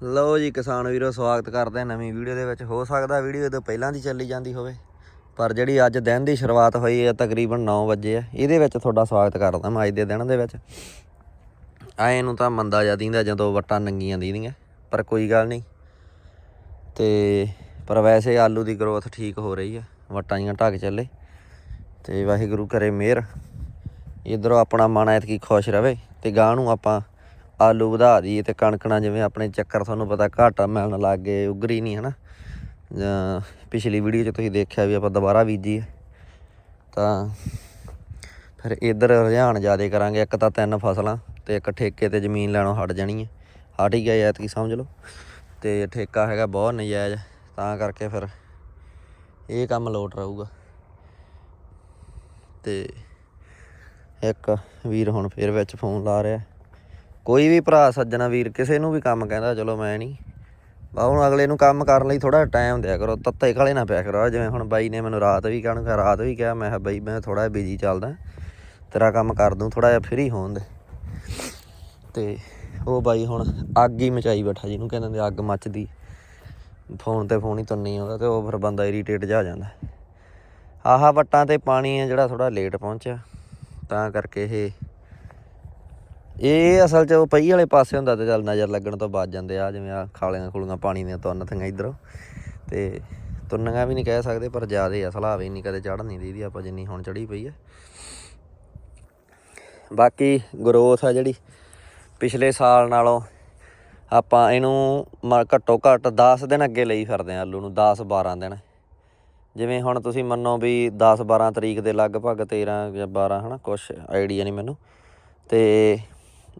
ਲਓ ਜੀ ਕਿਸਾਨ ਵੀਰੋ, ਸਵਾਗਤ ਕਰਦੇ ਹਾਂ ਨਵੀਂ ਵੀਡੀਓ ਦੇ ਵਿੱਚ। ਹੋ ਸਕਦਾ ਵੀਡੀਓ ਤੋਂ ਪਹਿਲਾਂ ਦੀ ਚੱਲੀ ਜਾਂਦੀ ਹੋਵੇ, ਪਰ ਜਿਹੜੀ ਅੱਜ ਦਿਨ ਦੀ ਸ਼ੁਰੂਆਤ ਹੋਈ ਹੈ ਤਕਰੀਬਨ 9 ਵਜੇ ਆ। ਇਹਦੇ ਵਿੱਚ ਤੁਹਾਡਾ ਸਵਾਗਤ ਕਰਦਾ ਮੈਂ ਅੱਜ ਦੇ ਦਿਨ ਦੇ ਵਿੱਚ। ਆਏ ਨੂੰ ਤਾਂ ਮੰਦਾ ਜਾ ਦੀਂਦਾ, ਜਦੋਂ ਵੱਟਾਂ ਨੰਗੀਆਂ ਦੀਦੀਆਂ, ਪਰ ਕੋਈ ਗੱਲ ਨਹੀਂ। ਤੇ, ਪਰ ਵੈਸੇ ਆਲੂ ਦੀ ਗਰੋਥ ਠੀਕ ਹੋ ਰਹੀ ਆ, ਵੱਟਾਂ ਜੀਆਂ ਢੱਕ ਚੱਲੇ। ਤੇ ਵਾਹਿਗੁਰੂ ਕਰੇ ਮਿਹਰ, ਇਧਰੋਂ ਆਪਣਾ ਮਨ ਐਤਕੀ ਖੁਸ਼ ਰਵੇ, ਤੇ ਗਾਂ ਨੂੰ ਆਪਾਂ ਆਲੂ ਵਧਾ ਦਈਏ ਤੇ ਕਣਕਣਾ ਜਿਵੇਂ ਆਪਣੇ ਚੱਕਰ ਤੁਹਾਨੂੰ ਪਤਾ ਘਾਟਾ ਮਿਲਣ ਲੱਗ ਗਏ ਉਗਰੀ ਨਹੀਂ ਹਨਾ। ਜਾਂ ਪਿਛਲੀ ਵੀਡੀਓ 'ਚ ਤੁਸੀਂ ਦੇਖਿਆ ਵੀ ਆਪਾਂ ਦੁਬਾਰਾ ਬੀਜੀ ਤਾਂ ਫਿਰ ਇਧਰ ਰੁਝਾਨ ਜ਼ਿਆਦਾ ਕਰਾਂਗੇ, ਇੱਕ ਤਾਂ ਤਿੰਨ ਫਸਲਾਂ ਤੇ ਇੱਕ ਠੇਕੇ ਤੇ ਜ਼ਮੀਨ ਲੈਣੋਂ ਹਟ ਜਾਣੀ ਹੈ ਹਟ ਹੀ ਗਿਆ ਐਤਕੀ ਸਮਝ ਲਓ। ਤੇ ਠੇਕਾ ਹੈਗਾ ਬਹੁਤ ਨਜਾਇਜ਼, ਤਾਂ ਕਰਕੇ ਫਿਰ ਇਹ ਕੰਮ ਲੋਟ ਰਹੂਗਾ। ਤੇ ਇੱਕ ਵੀਰ ਹੁਣ ਫੇਰ ਵਿੱਚ ਫੋਨ ਲਾ ਰਿਹਾ। ਕੋਈ ਵੀ ਭਰਾ ਸੱਜਣਾ ਵੀਰ ਕਿਸੇ ਨੂੰ ਵੀ ਕੰਮ ਕਹਿੰਦਾ, ਚਲੋ ਮੈਂ ਨਹੀਂ ਬਾ, ਹੁਣ ਅਗਲੇ ਨੂੰ ਕੰਮ ਕਰਨ ਲਈ ਥੋੜਾ ਟਾਈਮ ਦਿਆ ਕਰੋ, ਤੱਤੇ ਕਾਲੇ ਨਾ ਪਿਆ ਕਰੋ। ਜਿਵੇਂ ਹੁਣ ਬਾਈ ਨੇ ਮੈਨੂੰ ਰਾਤ ਵੀ ਕਹਿਣ ਰਾਤ ਵੀ ਕਿਹਾ, ਮੈਂ ਕਿਹਾ ਬਾਈ, ਮੈਂ ਥੋੜਾ ਬਿਜ਼ੀ ਚੱਲਦਾ। ਤੇਰਾ ਕੰਮ ਕਰ ਦੂੰ ਥੋੜਾ ਜਿਹਾ ਫ੍ਰੀ ਹੋਣ ਦੇ। ਤੇ ਉਹ ਬਾਈ ਹੁਣ ਅੱਗ ਹੀ ਮਚਾਈ ਬੈਠਾ ਜਿਹਨੂੰ ਕਹਿੰਦੇ ਨੇ ਅੱਗ ਮੱਚਦੀ। ਫੋਨ ਤੇ ਫੋਨ ਹੀ ਤੁੰਨੀ ਆਉਂਦਾ ਤੇ ਉਹ ਫਿਰ ਬੰਦਾ ਇਰੀਟੇਟ ਜਾ ਜਾਂਦਾ। ਆਹਾ ਵੱਟਾਂ ਤੇ ਪਾਣੀ ਹੈ ਜਿਹੜਾ ਥੋੜਾ ਲੇਟ ਪਹੁੰਚਿਆ। ਤਾਂ ਕਰਕੇ ਇਹ ਇਹ ਅਸਲ 'ਚ ਉਹ ਪਈ ਵਾਲੇ ਪਾਸੇ ਹੁੰਦਾ ਤੇ ਚੱਲ ਨਜ਼ਰ ਲੱਗਣ ਤੋਂ ਬਚ ਜਾਂਦੇ ਆ, ਜਿਵੇਂ ਆ ਖਾਲੀਆਂ ਖੁਲੀਆਂ ਪਾਣੀ ਦੀਆਂ ਤੁੰਨ ਥੀਆਂ ਇਧਰੋਂ। ਤੇ ਤੁੰਨੀਆਂ ਵੀ ਨਹੀਂ ਕਹਿ ਸਕਦੇ, ਪਰ ਜ਼ਿਆਦੇ ਆ ਸਲਾਵੇ ਨਹੀਂ ਕਦੇ ਚੜ੍ਹ ਨਹੀਂ ਦੀਦੀ, ਆਪਾਂ ਜਿੰਨੀ ਹੁਣ ਚੜੀ ਪਈ ਆ। ਬਾਕੀ ਗਰੋਥ ਆ ਜਿਹੜੀ, ਪਿਛਲੇ ਸਾਲ ਨਾਲੋਂ ਆਪਾਂ ਇਹਨੂੰ ਮ- ਘੱਟੋ ਘੱਟ 10 ਦਿਨ ਅੱਗੇ ਲਈ ਫਿਰਦੇ ਆ ਆਲੂ ਨੂੰ 10 12 ਦਿਨ। ਜਿਵੇਂ ਹੁਣ ਤੁਸੀਂ ਮੰਨੋ ਵੀ 10 12 ਤਰੀਕ ਦੇ ਲਗਭਗ 13 ਜਾਂ 12 ਹਨਾ, ਕੁਛ ਆਈਡੀਆ ਨਹੀਂ ਮੈਨੂੰ। ਤੇ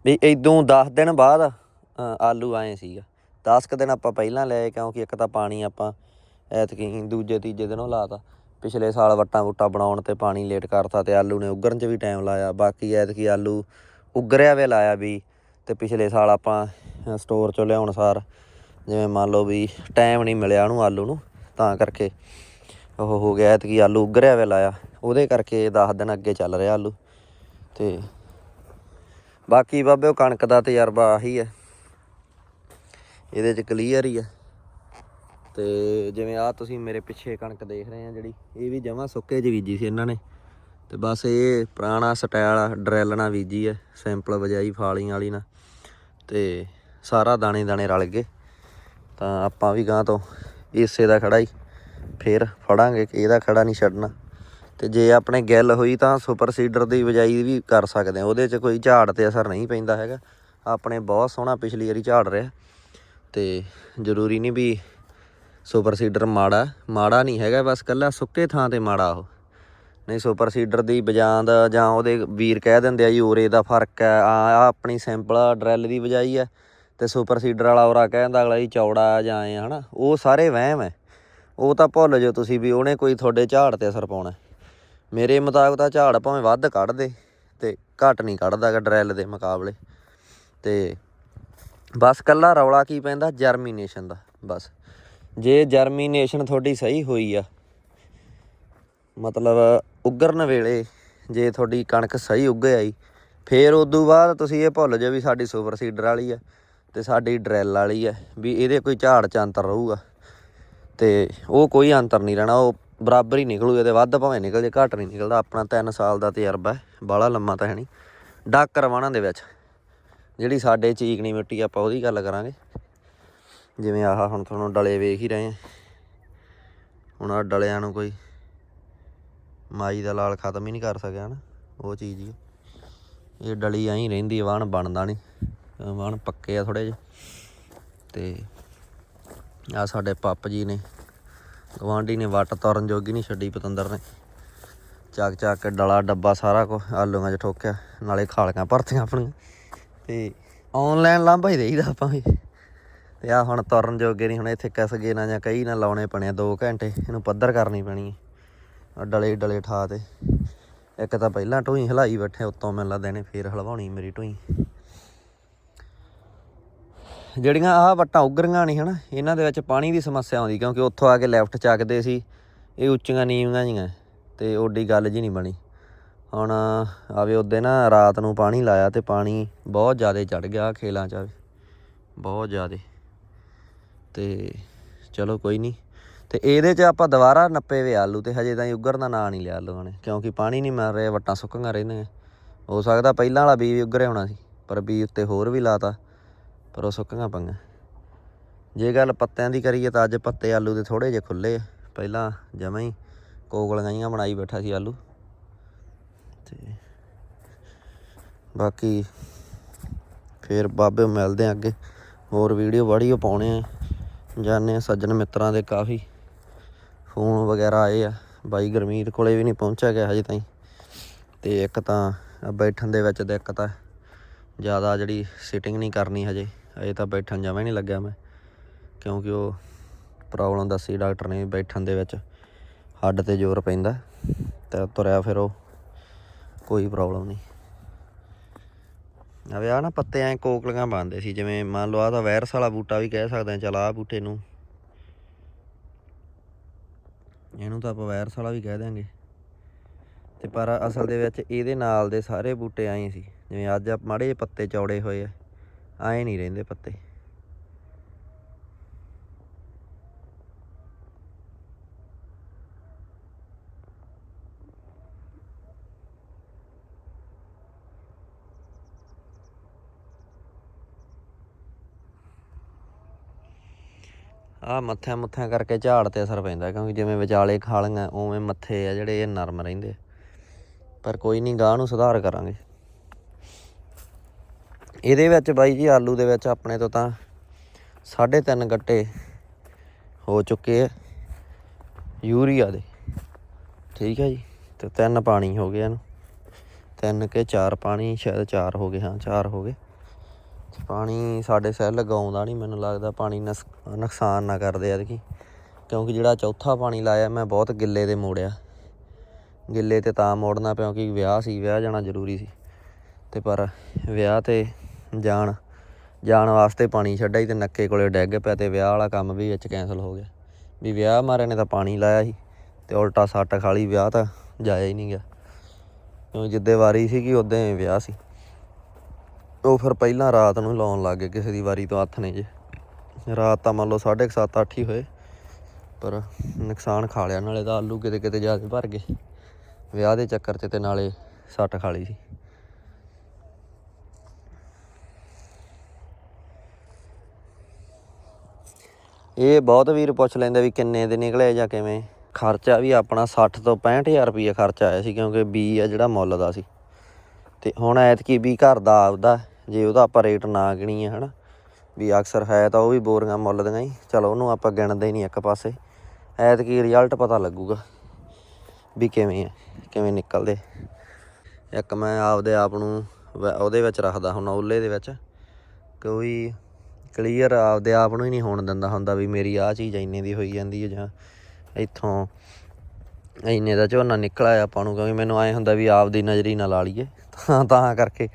ਵੀ ਇਦੋਂ 10 ਦਿਨ ਬਾਅਦ ਆਲੂ ਆਏ ਸੀਗਾ। 10 ਕੁ ਦਿਨ ਆਪਾਂ ਪਹਿਲਾਂ ਲਏ, ਕਿਉਂਕਿ ਇੱਕ ਤਾਂ ਪਾਣੀ ਆਪਾਂ ਐਤਕੀ ਦੂਜੇ, ਤੀਜੇ ਦਿਨੋਂ ਲਾਤਾ। ਪਿਛਲੇ ਸਾਲ ਵੱਟਾਂ ਵੁੱਟਾਂ ਬਣਾਉਣ ਤੇ ਪਾਣੀ ਲੇਟ ਕਰਤਾ ਤੇ ਆਲੂ ਨੇ ਉਗਰਨ 'ਚ ਵੀ ਟਾਈਮ ਲਾਇਆ। ਬਾਕੀ ਐਤਕੀ ਆਲੂ ਉਗਰਿਆ ਵੇ ਲਾਇਆ ਵੀ, ਤੇ ਪਿਛਲੇ ਸਾਲ ਆਪਾਂ ਸਟੋਰ 'ਚੋਂ ਲਿਆਉਣ ਸਾਰ ਜਿਵੇਂ ਮੰਨ ਲਓ ਵੀ ਟਾਈਮ ਨਹੀਂ ਮਿਲਿਆ ਉਹਨੂੰ ਆਲੂ ਨੂੰ, ਤਾਂ ਕਰਕੇ ਉਹ ਹੋ ਗਿਆ ਐਤਕੀ ਆਲੂ ਉਗਰਿਆ ਵੇ ਲਾਇਆ। ਉਹਦੇ ਕਰਕੇ 10 ਦਿਨ ਅੱਗੇ ਚੱਲ ਰਿਹਾ ਆਲੂ। ਤੇ ਬਾਕੀ ਬਾਬੇ ਉਹ ਕਣਕ ਦਾ ਤਜਰਬਾ ਆਹੀ ਹੈ। ਇਹਦੇ ਚ ਕਲੀਅਰ ਹੀ ਹੈ। ਤੇ ਜਿਵੇਂ ਆ ਤੁਸੀਂ ਮੇਰੇ ਪਿੱਛੇ ਕਣਕ ਦੇਖ ਰਹੇ ਆ ਜਿਹੜੀ, ਇਹ ਵੀ ਜਮਾਂ ਸੁੱਕੇ ਚ ਬੀਜੀ ਸੀ ਇਹਨਾਂ ਨੇ। ਤੇ ਬਸ ਇਹ ਪੁਰਾਣਾ ਸਟਾਈਲ ਡਰੈਲ ਨਾਲ ਬੀਜੀ ਹੈ ਸਿੰਪਲ ਵਜਾਈ ਫਾਲੀਆਂ ਵਾਲੀ ਨਾਲ। ਤੇ ਸਾਰਾ ਦਾਣੇ ਦਾਣੇ ਰਲ ਗਏ। ਤਾਂ ਆਪਾਂ ਵੀ ਗਾਂ ਤੋਂ ਇਸੇ ਦਾ ਖੜਾ ਹੀ, ਫੇਰ ਫੜਾਂਗੇ, ਇਹਦਾ ਖੜਾ ਨਹੀਂ ਛੱਡਣਾ। ਤੇ ਜੇ ਆਪਣੇ ਗਿੱਲ ਹੋਈ ਤਾਂ ਸੁਪਰ ਸੀਡਰ ਦੀ ਵਜਾਈ ਵੀ ਕਰ ਸਕਦੇ ਆ। ਉਹਦੇ 'ਚ ਕੋਈ ਝਾੜ ਤੇ ਅਸਰ ਨਹੀਂ ਪੈਂਦਾ ਹੈਗਾ। ਆਪਣੇ ਬਹੁਤ ਸੋਹਣਾ ਪਿਛਲੀ ਵਾਰੀ ਝਾੜ ਰਿਹਾ। ਤੇ ਜ਼ਰੂਰੀ ਨਹੀਂ ਵੀ ਸੁਪਰ ਸੀਡਰ ਮਾੜਾ ਮਾੜਾ ਨਹੀਂ ਹੈਗਾ, ਬਸ ਕੱਲਾ ਸੁੱਕੇ ਥਾਂ ਤੇ ਮਾੜਾ ਉਹ। ਨਹੀਂ, ਸੁਪਰ ਸੀਡਰ ਦੀ ਬਜਾਂਦ ਜਾਂ ਉਹਦੇ ਵੀਰ ਕਹਿ ਦਿੰਦੇ ਆ ਜੀ ਓਰੇ ਦਾ ਫ਼ਰਕ ਹੈ, ਆ ਆਹ ਆਪਣੀ ਸਿੰਪਲ ਡਰੈਲ ਦੀ ਵਜਾਈ ਹੈ। ਤੇ ਸੁਪਰ ਸੀਡਰ ਵਾਲਾ ਔਰਾ ਕਹਿੰਦਾ ਅਗਲਾ ਜੀ, ਚੌੜਾ ਜਾਂ ਐ, ਹਨਾ? ਉਹ ਸਾਰੇ ਵਹਿਮ ਹੈ। ਉਹ ਤਾਂ ਭੁੱਲ ਜਾਓ ਤੁਸੀਂ ਵੀ ਉਹਨੇ ਕੋਈ ਤੁਹਾਡੇ ਝਾੜ ਤੇ ਅਸਰ ਪਾਉਣਾ। ਮੇਰੇ ਮੁਤਾਬਕ ਤਾਂ ਝਾੜ ਭਾਵੇਂ ਵੱਧ ਕੱਢ ਦੇ ਤੇ ਘੱਟ ਨਹੀਂ ਕੱਢਦਾ ਗਾ ਡਰੈਲ ਦੇ ਮੁਕਾਬਲੇ। ਤੇ ਬਸ ਕੱਲਾ ਰੌਲਾ ਕੀ ਪੈਂਦਾ? ਜਰਮੀਨੇਸ਼ਨ ਦਾ, ਬਸ। ਜੇ ਜਰਮੀਨੇਸ਼ਨ ਤੁਹਾਡੀ ਸਹੀ ਹੋਈ ਆ, ਮਤਲਬ ਉਗਰਨ ਵੇਲੇ ਜੇ ਤੁਹਾਡੀ ਕਣਕ ਸਹੀ ਉੱਗੇ ਆਈ, ਫੇਰ ਉਦੋਂ ਬਾਅਦ ਤੁਸੀਂ ਇਹ ਭੁੱਲ ਜਾਓ ਵੀ ਸਾਡੀ ਸੁਪਰ ਸੀਡਰ ਵਾਲੀ ਆ ਤੇ ਸਾਡੀ ਡਰੈਲ ਵਾਲੀ ਆ, ਵੀ ਇਹਦੇ ਕੋਈ ਝਾੜ ਚ ਅੰਤਰ ਰਹੂਗਾ। ਤੇ ਉਹ ਕੋਈ ਅੰਤਰ ਨਹੀਂ ਰਹਿਣਾ, ਉਹ ਬਰਾਬਰ ਹੀ ਨਿਕਲੂ ਇਹਦੇ ਵੱਧ ਭਾਵੇਂ ਨਿਕਲ ਜੇ, ਘੱਟ ਨਹੀਂ ਨਿਕਲਦਾ। ਆਪਣਾ 3 ਸਾਲ ਦਾ ਤਜਰਬਾ ਹੈ, ਬਾਹਲਾ ਲੰਮਾ ਤਾਂ ਹੈ ਨਹੀਂ। ਡਾਕਰ ਵਾਣਾ ਦੇ ਵਿੱਚ, ਜਿਹੜੀ ਸਾਡੇ ਚੀਕਣੀ ਮਿੱਟੀ ਆਪਾਂ ਉਹਦੀ ਗੱਲ ਕਰਾਂਗੇ। ਜਿਵੇਂ ਆਹ ਹੁਣ ਤੁਹਾਨੂੰ ਡਲੇ ਵੇਖ ਹੀ ਰਹੇ ਆ। ਹੁਣ ਆ ਡਲਿਆਂ ਨੂੰ ਕੋਈ ਮਾਈ ਦਾ ਲਾਲ ਖਤਮ ਹੀ ਨਹੀਂ ਕਰ ਸਕਿਆ ਨਾ, ਉਹ ਚੀਜ਼ ਹੀ ਇਹ ਡਲੀ ਐਂ ਹੀ ਰਹਿੰਦੀ ਵਾਣ ਬਣਦਾ ਨਹੀਂ। ਵਾਣ ਪੱਕੇ ਆ ਥੋੜੇ ਜਿਹੇ। ਤੇ ਆ ਸਾਡੇ ਪੱਪ ਜੀ ਨੇ ਗਵਾਂਢੀ ਨੇ ਵੱਟ ਤੁਰਨ ਜੋਗੀ ਨਹੀਂ ਛੱਡੀ ਪਤੰਦਰ ਨੇ। ਚੱਕ ਚੱਕ ਕੇ ਡਲਾ ਡੱਬਾ ਸਾਰਾ ਕੁ ਆਲੂਆਂ 'ਚ ਠੋਕਿਆ, ਨਾਲੇ ਖਾਲਕਾਂ ਭਰਤੀਆਂ ਆਪਣੀਆਂ। ਤੇ ਆਨਲਾਈਨ ਲਾਂਭਾ ਹੀ ਦੇਈਦਾ ਆਪਾਂ ਵੀ। ਤੇ ਆ ਹੁਣ ਤੁਰਨ ਜੋਗੇ ਨਹੀਂ, ਹੁਣ ਇੱਥੇ ਕਿਸ ਗੇ ਨਾ ਜਾਂ ਕਈ ਨਾ ਲਾਉਣੇ ਪੈਣੇ 2 ਘੰਟੇ, ਇਹਨੂੰ ਪੱਧਰ ਕਰਨੀ ਪੈਣੀ ਹੈ ਡਲੇ ਡਲੇ ਠਾ ਤੇ। ਇੱਕ ਤਾਂ ਪਹਿਲਾਂ ਢੋਈ ਹਿਲਾਈ ਬੈਠੇ, ਉੱਤੋਂ ਮੈਨੂੰ ਲੱਗਦਾ ਇਹਨੇ ਫੇਰ ਹਲਵਾਉਣੀ ਮੇਰੀ ਢੋਈ ਜਿਹੜੀਆਂ ਆਹ ਵੱਟਾਂ ਉਗਰੀਆਂ ਨਹੀਂ ਹਨਾ, ਇਹਨਾਂ ਦੇ ਵਿੱਚ ਪਾਣੀ ਦੀ ਸਮੱਸਿਆ ਆਉਂਦੀ ਕਿਉਂਕਿ ਉੱਥੋਂ ਆ ਕੇ ਲੈਫਟ ਚੱਕਦੇ ਸੀ, ਇਹ ਉੱਚੀਆਂ ਨੀਵੀਆਂ ਜੀਆਂ ਤੇ ਓਡੀ ਗੱਲ ਜੀ ਨਹੀਂ ਬਣੀ। ਹੁਣ ਆਵੇ ਉਹਦੇ ਨਾ ਰਾਤ ਨੂੰ ਪਾਣੀ ਲਾਇਆ ਤੇ ਪਾਣੀ ਬਹੁਤ ਜ਼ਿਆਦਾ ਚੜ ਗਿਆ ਖੇਲਾਂ 'ਚ ਆਵੇ, ਬਹੁਤ ਜ਼ਿਆਦਾ। ਤੇ ਚਲੋ ਕੋਈ ਨਹੀਂ ਤੇ ਇਹਦੇ 'ਚ ਆਪਾਂ ਦੁਬਾਰਾ ਨੱਪੇ ਵੇ ਆਲੂ ਤੇ ਹਜੇ ਤਾਈਂ ਉੱਗਰ ਦਾ ਨਾਂ ਨਹੀਂ ਲਿਆ ਆਲੂਆਂ ਨੇ, ਕਿਉਂਕਿ ਪਾਣੀ ਨਹੀਂ ਮਿਲ ਰਿਹਾ, ਵੱਟਾਂ ਸੁੱਕੀਆਂ ਰਹਿੰਦੀਆਂ। ਹੋ ਸਕਦਾ ਪਹਿਲਾਂ ਵਾਲਾ ਬੀਜ ਉੱਗਰਿਆ ਹੋਣਾ ਸੀ, ਪਰ ਬੀਜ ਉੱਤੇ ਹੋਰ ਵੀ ਲਾਤਾ। ਪਰ ਉਹ ਸੁੱਕੀਆਂ ਪਈਆਂ ਜੇ ਗੱਲ ਪੱਤਿਆਂ ਦੀ ਕਰੀਏ ਤਾਂ ਅੱਜ ਪੱਤੇ ਆਲੂ ਦੇ ਥੋੜੇ ਜਿਹੇ ਖੁੱਲੇ ਆ। ਪਹਿਲਾਂ ਜਮਾਂ ਹੀ ਕੋਗਲੀਆਂ ਜਿਹੀਆਂ ਬਣਾਈ ਬੈਠਾ ਸੀ ਆਲੂ। ਤੇ ਬਾਕੀ ਫੇਰ ਬਾਬੇ ਮਿਲਦੇ ਆ ਅੱਗੇ। ਹੋਰ ਵੀਡੀਓ ਵਾੜੀਓ ਪਾਉਣੇ ਆ। ਜਾਣੇ ਆ ਸੱਜਣ ਮਿੱਤਰਾਂ ਦੇ ਕਾਫੀ। ਫੋਨ ਵਗੈਰਾ ਆਏ ਆ। ਬਾਈ ਗਰਮੀਤ ਕੋਲੇ ਵੀ ਨਹੀਂ ਪਹੁੰਚਿਆ ਗਿਆ ਹਜੇ ਤਾਈਂ। ਤੇ ਇੱਕ ਤਾਂ ਬੈਠਣ ਦੇ ਵਿੱਚ ਦਿੱਕਤ ਆ। ਜ਼ਿਆਦਾ ਜਿਹੜੀ ਸਿਟਿੰਗ ਨਹੀਂ ਕਰਨੀ ਹਜੇ। ਅਜੇ ਤਾਂ ਬੈਠਣ ਜਮਾਂ ਨਹੀਂ ਲੱਗਿਆ ਮੈਂ, ਕਿਉਂਕਿ ਉਹ ਪ੍ਰੋਬਲਮ ਦੱਸੀ ਡਾਕਟਰ ਨੇ ਬੈਠਣ ਦੇ ਵਿੱਚ, ਹੱਡ ਤੇ ਜ਼ੋਰ ਪੈਂਦਾ, ਤੇ ਤੁਰਿਆ ਫਿਰ ਉਹ, ਕੋਈ ਪ੍ਰੋਬਲਮ ਨਹੀਂ। ਅਵੇ ਆ ਨਾ ਪੱਤੇ ਐ ਕੋਕਲੀਆਂ ਬੰਨਦੇ ਸੀ, ਜਿਵੇਂ ਮੰਨ ਲਓ ਆ ਤਾਂ ਵਾਇਰਸ ਵਾਲਾ ਬੂਟਾ ਵੀ ਕਹਿ ਸਕਦੇ ਆ ਚਲ ਆ ਬੂਟੇ ਨੂੰ। ਇਹਨੂੰ ਤਾਂ ਆਪਾਂ ਵਾਇਰਸ ਵਾਲਾ ਵੀ ਕਹਿ ਦਿਆਂਗੇ। ਤੇ ਪਰ ਅਸਲ ਦੇ ਵਿੱਚ ਇਹਦੇ ਨਾਲ ਦੇ ਸਾਰੇ ਬੂਟੇ ਐਂ ਸੀ, ਜਿਵੇਂ ਅੱਜ ਆ ਮਾੜੇ ਜਿਹੇ ਪੱਤੇ ਚੌੜੇ ਹੋਏ ਆ। ਐਂ ਨਹੀਂ ਰਹਿੰਦੇ ਪੱਤੇ। ਆ ਮੱਥਿਆਂ ਮੁੱਥਿਆਂ ਕਰਕੇ ਝਾੜ ਤੇ ਅਸਰ ਪੈਂਦਾ, ਕਿਉਂਕਿ ਜਿਵੇਂ ਵਿਚਾਲੇ ਖਾਲੀਆਂ, ਉਵੇਂ ਮੱਥੇ ਆ ਜਿਹੜੇ, ਇਹ ਨਰਮ ਰਹਿੰਦੇ ਪਰ ਕੋਈ ਨਹੀਂ ਗਾਹ ਨੂੰ ਸੁਧਾਰ ਕਰਾਂਗੇ। ਇਹਦੇ ਵਿੱਚ ਬਾਈ ਜੀ, ਆਲੂ ਦੇ ਵਿੱਚ ਆਪਣੇ ਤੋਂ ਤਾਂ 3.5 ਗੱਟੇ ਹੋ ਚੁੱਕੇ ਆ। ਯੂਰੀਆ ਦੇ। ਠੀਕ ਹੈ ਜੀ, ਤੇ ਤਿੰਨ ਪਾਣੀ ਹੋ ਗਏ ਇਹਨੂੰ। ਤਿੰਨ ਕੇ ਚਾਰ ਪਾਣੀ, ਸ਼ਾਇਦ ਚਾਰ ਹੋ ਗਏ, ਹਾਂ, ਚਾਰ ਹੋ ਗਏ। ਪਾਣੀ ਸਾਡੇ ਸੈੱਲ ਲਗਾਉਂਦਾ ਨਹੀਂ, ਮੈਨੂੰ ਲੱਗਦਾ ਪਾਣੀ ਨਸ- ਨੁਕਸਾਨ ਨਾ ਕਰਦੇ ਐਤਕੀ। ਕਿਉਂਕਿ ਜਿਹੜਾ ਚੌਥਾ ਪਾਣੀ ਲਾਇਆ, ਮੈਂ ਬਹੁਤ ਗਿੱਲੇ ਦੇ ਮੋੜਿਆ। ਗਿੱਲੇ ਤੇ ਤਾਂ ਮੋੜਨਾ ਪਿਆ ਕਿਉਂਕਿ ਵਿਆਹ ਸੀ, ਵਿਆਹ ਜਾਣਾ ਜ਼ਰੂਰੀ ਸੀ। ਤੇ ਪਰ ਵਿਆਹ ਤੇ ਜਾਣ ਜਾਣ ਵਾਸਤੇ ਪਾਣੀ ਛੱਡਿਆ ਸੀ ਤੇ ਨੱਕੇ ਕੋਲੇ ਡੈਗ ਪਿਆ ਤੇ ਵਿਆਹ ਵਾਲਾ ਕੰਮ ਵੀ ਵਿੱਚ ਕੈਂਸਲ ਹੋ ਗਿਆ। ਵੀ ਵਿਆਹ ਮਾਰੇ ਨੇ ਤਾਂ ਪਾਣੀ ਲਾਇਆ ਸੀ ਤੇ ਉਲਟਾ ਸੱਟ ਖਾਲੀ ਵਿਆਹ ਤਾਂ ਜਾਇਆ ਹੀ ਨਹੀਂ ਗਿਆ। ਕਿਉਂਕਿ ਜਿੱਦੇ ਵਾਰੀ ਸੀਗੀ ਉਦੋਂ ਵਿਆਹ ਸੀ। ਉਹ ਫਿਰ ਪਹਿਲਾਂ ਰਾਤ ਨੂੰ ਲਾਉਣ ਲੱਗ ਗਏ, ਕਿਸੇ ਦੀ ਵਾਰੀ ਤੋਂ ਹੱਥ ਨੇ ਜੇ। ਰਾਤ ਤਾਂ ਮੰਨ ਲਓ 7:30 ਅੱਠ ਹੀ ਹੋਏ, ਪਰ ਨੁਕਸਾਨ ਖਾ ਲਿਆ। ਨਾਲੇ ਤਾਂ ਆਲੂ ਕਿਤੇ ਕਿਤੇ ਜ਼ਿਆਦਾ ਭਰ ਗਏ। ਵਿਆਹ ਦੇ ਚੱਕਰ 'ਚ ਤੇ ਨਾਲੇ ਸੱਟ ਖਾ ਲਈ ਸੀ। ਇਹ ਬਹੁਤ ਵੀਰ ਪੁੱਛ ਲੈਂਦੇ ਵੀ ਕਿੰਨੇ ਦੇ ਨਿਕਲੇ ਜਾਂ ਕਿਵੇਂ। ਖਰਚਾ ਵੀ ਆਪਣਾ 60 ਤੋਂ 65000 ਰੁਪਏ ਖਰਚਾ ਆਇਆ ਸੀ ਕਿਉਂਕਿ ਬੀ ਆ ਜਿਹੜਾ ਮੁੱਲ ਦਾ ਸੀ। ਤੇ ਹੁਣ ਐਤਕੀ ਵੀ ਘਰ ਦਾ ਆਪਦਾ, ਜੇ ਉਹਦਾ ਆਪਾਂ ਰੇਟ ਨਾ ਗਿਣੀਏ ਹਨਾ, ਵੀ ਅਕਸਰ ਹੈ ਤਾਂ ਉਹ ਵੀ ਬੋਰੀਆਂ ਮੁੱਲ ਦੀਆਂ ਹੀ। ਚਲੋ ਉਹਨੂੰ ਆਪਾਂ ਗਿਣਦੇ ਹੀ ਨਹੀਂ ਇੱਕ ਪਾਸੇ। ਐਤਕੀ ਰਿਜ਼ਲਟ ਪਤਾ ਲੱਗੂਗਾ ਵੀ ਕਿਵੇਂ ਆ, ਕਿਵੇਂ ਨਿਕਲਦੇ। ਇੱਕ ਮੈਂ ਆਪਦੇ ਆਪ ਨੂੰ ਵ- ਉਹਦੇ ਵਿੱਚ ਰੱਖਦਾ ਹੁਣ ਓਲੇ ਦੇ ਵਿੱਚ। ਕੋਈ ਕਲੀਅਰ ਆਪਦੇ ਆਪ ਨੂੰ ਹੀ ਨਹੀਂ ਹੋਣ ਦਿੰਦਾ ਹੁੰਦਾ ਵੀ ਮੇਰੀ ਆਹ ਚੀਜ਼ ਇੰਨੇ ਦੀ ਹੋਈ ਜਾਂਦੀ ਹੈ ਜਾਂ ਇੱਥੋਂ ਇੰਨੇ ਦਾ ਝੋਨਾ ਨਿਕਲਿਆ ਆਪਾਂ ਨੂੰ ਕਿਉਂਕਿ ਮੈਨੂੰ ਐ ਹੁੰਦਾ ਵੀ ਆਪਦੀ ਨਜ਼ਰੀ ਨਾਲ ਲਾ ਲਈਏ। ਤਾਂ ਤਾਂ ਕਰਕੇ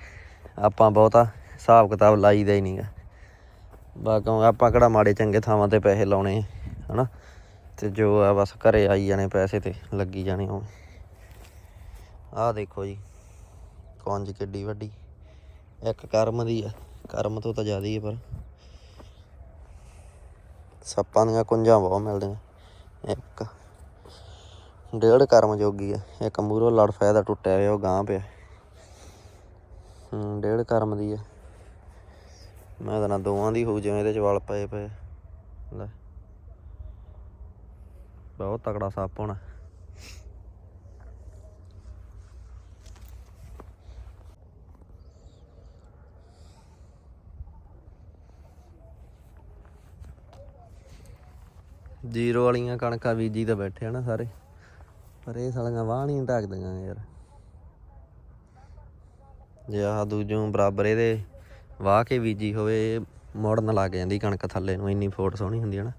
ਆਪਾਂ ਬਹੁਤਾ ਹਿਸਾਬ ਕਿਤਾਬ ਲਾਈਦਾ ਹੀ ਨਹੀਂਗਾ ਬਾਕੀ ਆਪਾਂ ਕਿਹੜਾ ਮਾੜੇ ਚੰਗੇ ਥਾਵਾਂ ਤੇ ਪੈਸੇ ਲਾਉਣੇ ਆ, ਹਨਾ? ਤੇ ਜੋ ਆ ਬਸ ਘਰੇ ਆਈ ਜਾਣੇ ਪੈਸੇ ਤੇ ਲੱਗੀ ਜਾਣੇ ਉਹ ਆਹ ਦੇਖੋ ਜੀ ਕੌਂਜ ਕਿੱਡੀ ਵੱਡੀ। ਇੱਕ ਕਰਮ ਦੀ ਆ ਕਰਮ ਤੋਂ ਤਾਂ ਜ਼ਿਆਦਾ ਹੀ ਹੈ ਪਰ ਸੱਪਾਂ ਦੀਆਂ ਕੁੰਝਾਂ ਬਹੁਤ ਮਿਲਦੀਆਂ। ਇੱਕ ਡੇਢ ਕਰਮ ਜੋਗੀ ਆ। ਇੱਕ ਮੂਰੋ ਲੜ ਫਾਇਦਾ ਟੁੱਟਿਆ ਹੋਇਆ, ਉਹ ਗਾਂ ਪਿਆ। ਹੂੰ, ਡੇਢ ਕਰਮ ਦੀ ਆ। ਮੈਂ ਤਾਂ ਨਾ ਦੋਵਾਂ ਦੀ ਹੋਊ, ਜਿਵੇਂ ਇਹਦੇ ਚ ਵਲ ਪਏ ਪਏ ਲੈ। ਬਹੁਤ ਤਕੜਾ ਸੱਪ ਹੋਣਾ। ਜ਼ੀਰੋ ਵਾਲੀਆਂ ਕਣਕਾਂ ਬੀਜੀ ਤਾਂ ਬੈਠੇ ਆ ਨਾ ਸਾਰੇ। ਪਰ ਇਹ ਸਾਲੀਆਂ ਵਾਹ ਨਹੀਂ ਢੱਕਦੀਆਂ ਯਾਰ। ਜੇ ਆਹ ਦੂਜੋਂ ਬਰਾਬਰ ਇਹਦੇ ਵਾਹ ਕੇ ਬੀਜੀ ਹੋਵੇ, ਇਹ ਮੁੜਨ ਲੱਗ ਜਾਂਦੀ ਕਣਕ ਥੱਲੇ ਨੂੰ, ਇੰਨੀ ਫੋਟ ਸੋਹਣੀ ਹੁੰਦੀ ਹੈ ਨਾ।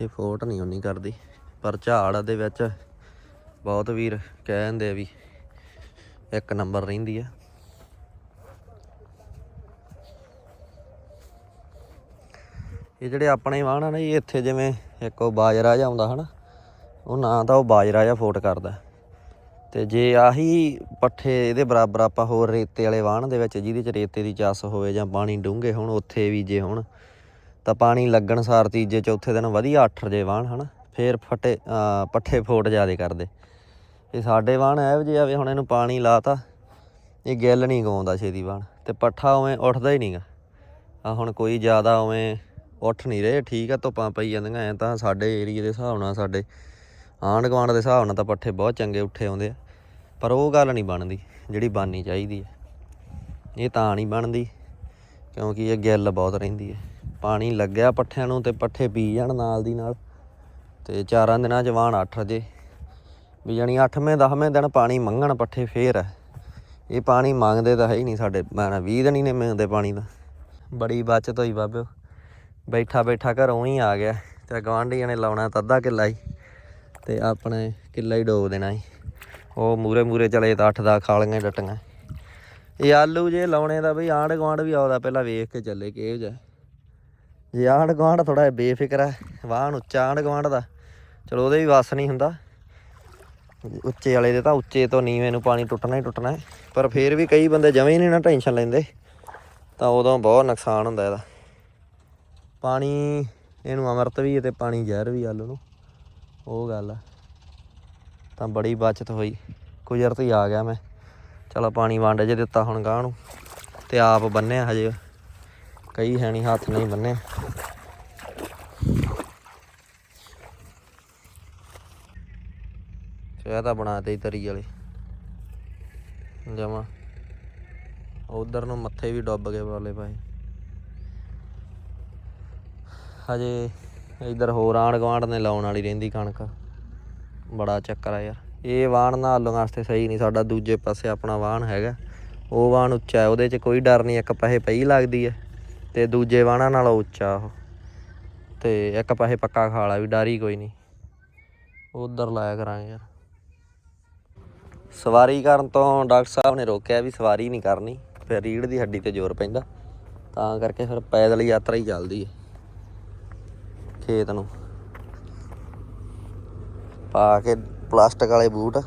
ਇਹ ਫੋਟ ਨਹੀਂ ਉਨੀ ਕਰਦੀ। ਪਰ ਝਾੜ ਦੇ ਵਿੱਚ ਬਹੁਤ ਵੀਰ ਕਹਿ ਦਿੰਦੇ ਵੀ ਇੱਕ ਨੰਬਰ ਰਹਿੰਦੀ ਆ। ਇਹ ਜਿਹੜੇ ਆਪਣੇ ਵਾਹਣ ਨੇ ਇੱਥੇ ਜਿਵੇਂ ਇੱਕ ਉਹ ਬਾਜਰਾ ਜਿਹਾ ਆਉਂਦਾ ਹਨਾ, ਉਹ ਨਾ ਤਾਂ ਉਹ ਬਾਜਰਾ ਜਿਹਾ ਫੋਟ ਕਰਦਾ। ਤੇ ਜੇ ਆਹੀ ਪੱਠੇ ਇਹਦੇ ਬਰਾਬਰ ਆਪਾਂ ਹੋਰ ਰੇਤੇ ਵਾਲੇ ਵਾਹਣ ਦੇ ਵਿੱਚ ਜਿਹਦੇ ਚ ਰੇਤੇ ਦੀ ਚੱਸ ਹੋਵੇ ਜਾਂ ਪਾਣੀ ਡੂੰਘੇ ਹੋਣ, ਉੱਥੇ ਵੀ ਜੇ ਹੋਣ, ਤਾਂ ਪਾਣੀ ਲੱਗਣ ਸਾਰ ਤੀਜੇ ਚੌਥੇ ਦਿਨ ਵਧੀਆ 8 ਰਜੇ ਵਾਣ ਹਨਾ, ਫੇਰ ਫਟੇ ਪੱਠੇ ਫੋਟ ਜਿਆਦੇ ਕਰਦੇ। ਇਹ ਸਾਡੇ ਵਾਣ ਇਹੋ ਜਿਹੇ ਆ ਵੀ ਹੁਣ ਇਹਨੂੰ ਪਾਣੀ ਲਾਤਾ, ਇਹ ਗਿੱਲ ਨਹੀਂ ਗਵਾਉਂਦਾ ਛੇਤੀ ਵਾਣ ਤੇ ਪੱਠਾ ਉਵੇਂ ਉੱਠਦਾ ਹੀ ਨਹੀਂਗਾ ਆ ਹੁਣ ਕੋਈ ਜ਼ਿਆਦਾ ਉਵੇਂ ਉੱਠ ਨਹੀਂ ਰਹੇ, ਠੀਕ ਆ, ਧੁੱਪਾਂ ਪਈ ਜਾਂਦੀਆਂ, ਐ ਤਾਂ ਸਾਡੇ ਏਰੀਏ ਦੇ ਹਿਸਾਬ ਨਾਲ ਸਾਡੇ ਆਂਢ ਗੁਆਂਢ ਦੇ ਹਿਸਾਬ ਨਾਲ ਤਾਂ ਪੱਠੇ ਬਹੁਤ ਚੰਗੇ ਉੱਠੇ ਆਉਂਦੇ ਆ, ਪਰ ਉਹ ਗੱਲ ਨਹੀਂ ਬਣਦੀ, ਜਿਹੜੀ ਬਣਨੀ ਚਾਹੀਦੀ ਹੈ ਇਹ ਤਾਂ ਨਹੀਂ ਬਣਦੀ, ਕਿਉਂਕਿ ਇਹ ਗਿੱਲ ਬਹੁਤ ਰਹਿੰਦੀ ਹੈ ਪਾਣੀ ਲੱਗਿਆ ਪੱਠਿਆਂ ਨੂੰ ਤੇ ਪੱਠੇ ਪੀ ਜਾਣ ਨਾਲ ਦੀ ਨਾਲ, ਤੇ ਚਾਰਾਂ ਦਿਨਾਂ ਜਵਾਨ ਵਾਣ 8 ਵਜੇ, ਵੀ ਜਾਣੀ 8ਵੇਂ 10ਵੇਂ ਦਿਨ ਪਾਣੀ ਮੰਗਣ ਪੱਠੇ ਫੇਰ ਹੈ ਇਹ ਪਾਣੀ ਮੰਗਦੇ ਤਾਂ ਹੈ ਹੀ ਨਹੀਂ ਸਾਡੇ, ਮੈਂ 20 ਦਿਨ ਹੀ ਨੇ ਮੰਗਦੇ ਪਾਣੀ ਦਾ। ਬੜੀ ਬਚਤ ਹੋਈ ਬਾਬਿਓ। ਬੈਠਾ ਬੈਠਾ ਘਰੋਂ ਹੀ ਆ ਗਿਆ। ਤੇ ਗਵਾਂਢੀਆਂ ਨੇ ਲਾਉਣਾ ਤਾਂ ਅੱਧਾ ਕਿੱਲਾ ਹੀ ਤੇ ਆਪਣੇ ਕਿੱਲਾ ਹੀ ਡੋਬ ਦੇਣਾ ਸੀ। ਉਹ ਮੂਰੇ ਮੂਰੇ ਚਲੇ ਤਾਂ ਅੱਠ ਦਾ ਖਾਲੀਆਂ ਡਟੀਆਂ ਇਹ ਆਲੂ ਜੇ ਲਾਉਣੇ ਦਾ ਬਈ ਆਂਢ ਗੁਆਂਢ ਵੀ ਆਉਦਾ, ਪਹਿਲਾਂ ਵੇਖ ਕੇ ਚੱਲੇ ਕਿਹੋ ਜਿਹਾ। ਜੇ ਆਂਢ ਗੁਆਂਢ ਥੋੜਾ ਜਿਹਾ ਬੇਫਿਕਰ ਹੈ ਵਾਹਣ ਉੱਚਾ ਆਂਢ ਗੁਆਂਢ ਦਾ, ਚਲੋ ਉਹਦੇ ਵੀ ਵਸ ਨਹੀਂ ਹੁੰਦਾ। ਉੱਚੇ ਵਾਲੇ ਦੇ ਤਾਂ ਉੱਚੇ ਤੋਂ ਨੀਵੇਂ ਨੂੰ ਪਾਣੀ ਟੁੱਟਣਾ ਹੀ ਟੁੱਟਣਾ ਪਰ ਫੇਰ ਵੀ ਕਈ ਬੰਦੇ ਜਵੇਂ ਹੀ ਨਹੀਂ ਨਾ ਟੈਨਸ਼ਨ ਲੈਂਦੇ, ਤਾਂ ਉਦੋਂ ਬਹੁਤ ਨੁਕਸਾਨ ਹੁੰਦਾ ਇਹਦਾ। ਪਾਣੀ, ਇਹਨੂੰ ਅਮਰਤ ਵੀ ਹੈ ਤੇ ਪਾਣੀ ਜ਼ਹਿਰ ਵੀ ਆਲੂ ਨੂੰ ਉਹ ਗੱਲ ਆ। ਤਾਂ ਬੜੀ ਬਚਤ ਹੋਈ। ਕੁਦਰਤ ਹੀ ਆ ਗਿਆ ਮੈਂ। ਚਲੋ ਪਾਣੀ ਵੰਡ ਜੇ ਦਿੱਤਾ ਹੁਣ ਗਾਂ ਨੂੰ। ਤੇ ਆਪ ਬੰਨਿਆ ਹਜੇ। ਕਈ ਹੈ ਨਹੀਂ ਹੱਥ ਨਹੀਂ ਬੰਨੇ ਇਹ ਤਾਂ ਬਣਾਤੇ ਤਰੀ ਵਾਲੇ। ਜਮਾ। ਉਧਰ ਨੂੰ ਮੱਥੇ ਵੀ ਡੁੱਬ ਗਏ ਵਾਲੇ ਭਾਈ। ਹਜੇ ਇਧਰ ਹੋਰ ਆਂਢ ਗੁਆਂਢ ਨੇ ਲਾਉਣ ਵਾਲੀ ਰਹਿੰਦੀ ਕਣਕ। ਬੜਾ ਚੱਕਰ ਆ ਯਾਰ। ਇਹ ਵਾਹਣ ਨਾਲ ਆਲੂਆਂ ਵਾਸਤੇ ਸਹੀ ਨਹੀਂ, ਸਾਡਾ ਦੂਜੇ ਪਾਸੇ ਆਪਣਾ ਵਾਹਣ ਹੈਗਾ। ਉਹ ਵਾਹਣ ਉੱਚਾ ਹੈ, ਉਹਦੇ 'ਚ ਕੋਈ ਡਰ ਨਹੀਂ, ਇੱਕ ਪਾਸੇ ਪਈ ਲੱਗਦੀ ਹੈ ਤੇ ਦੂਜੇ ਵਾਹਣਾਂ ਨਾਲੋਂ ਉੱਚਾ ਉਹ। ਤੇ ਇੱਕ ਪਾਸੇ ਪੱਕਾ ਖਾਲਾ ਵੀ, ਡਰ ਹੀ ਕੋਈ ਨਹੀਂ। ਉਧਰ ਲਾਇਆ ਕਰਾਂਗੇ ਯਾਰ। ਸਵਾਰੀ ਕਰਨ ਤੋਂ ਡਾਕਟਰ ਸਾਹਿਬ ਨੇ ਰੋਕਿਆ ਵੀ ਸਵਾਰੀ ਨਹੀਂ ਕਰਨੀ, ਫਿਰ ਰੀੜ ਦੀ ਹੱਡੀ ਤੇ ਜ਼ੋਰ ਪੈਂਦਾ। ਤਾਂ ਕਰਕੇ ਫਿਰ ਪੈਦਲ ਯਾਤਰਾ ਹੀ ਚੱਲਦੀ ਹੈ। ਖੇਤ ਨੂੰ। ਪਾ ਕੇ ਪਲਾਸਟਿਕ ਵਾਲੇ ਬੂਟ।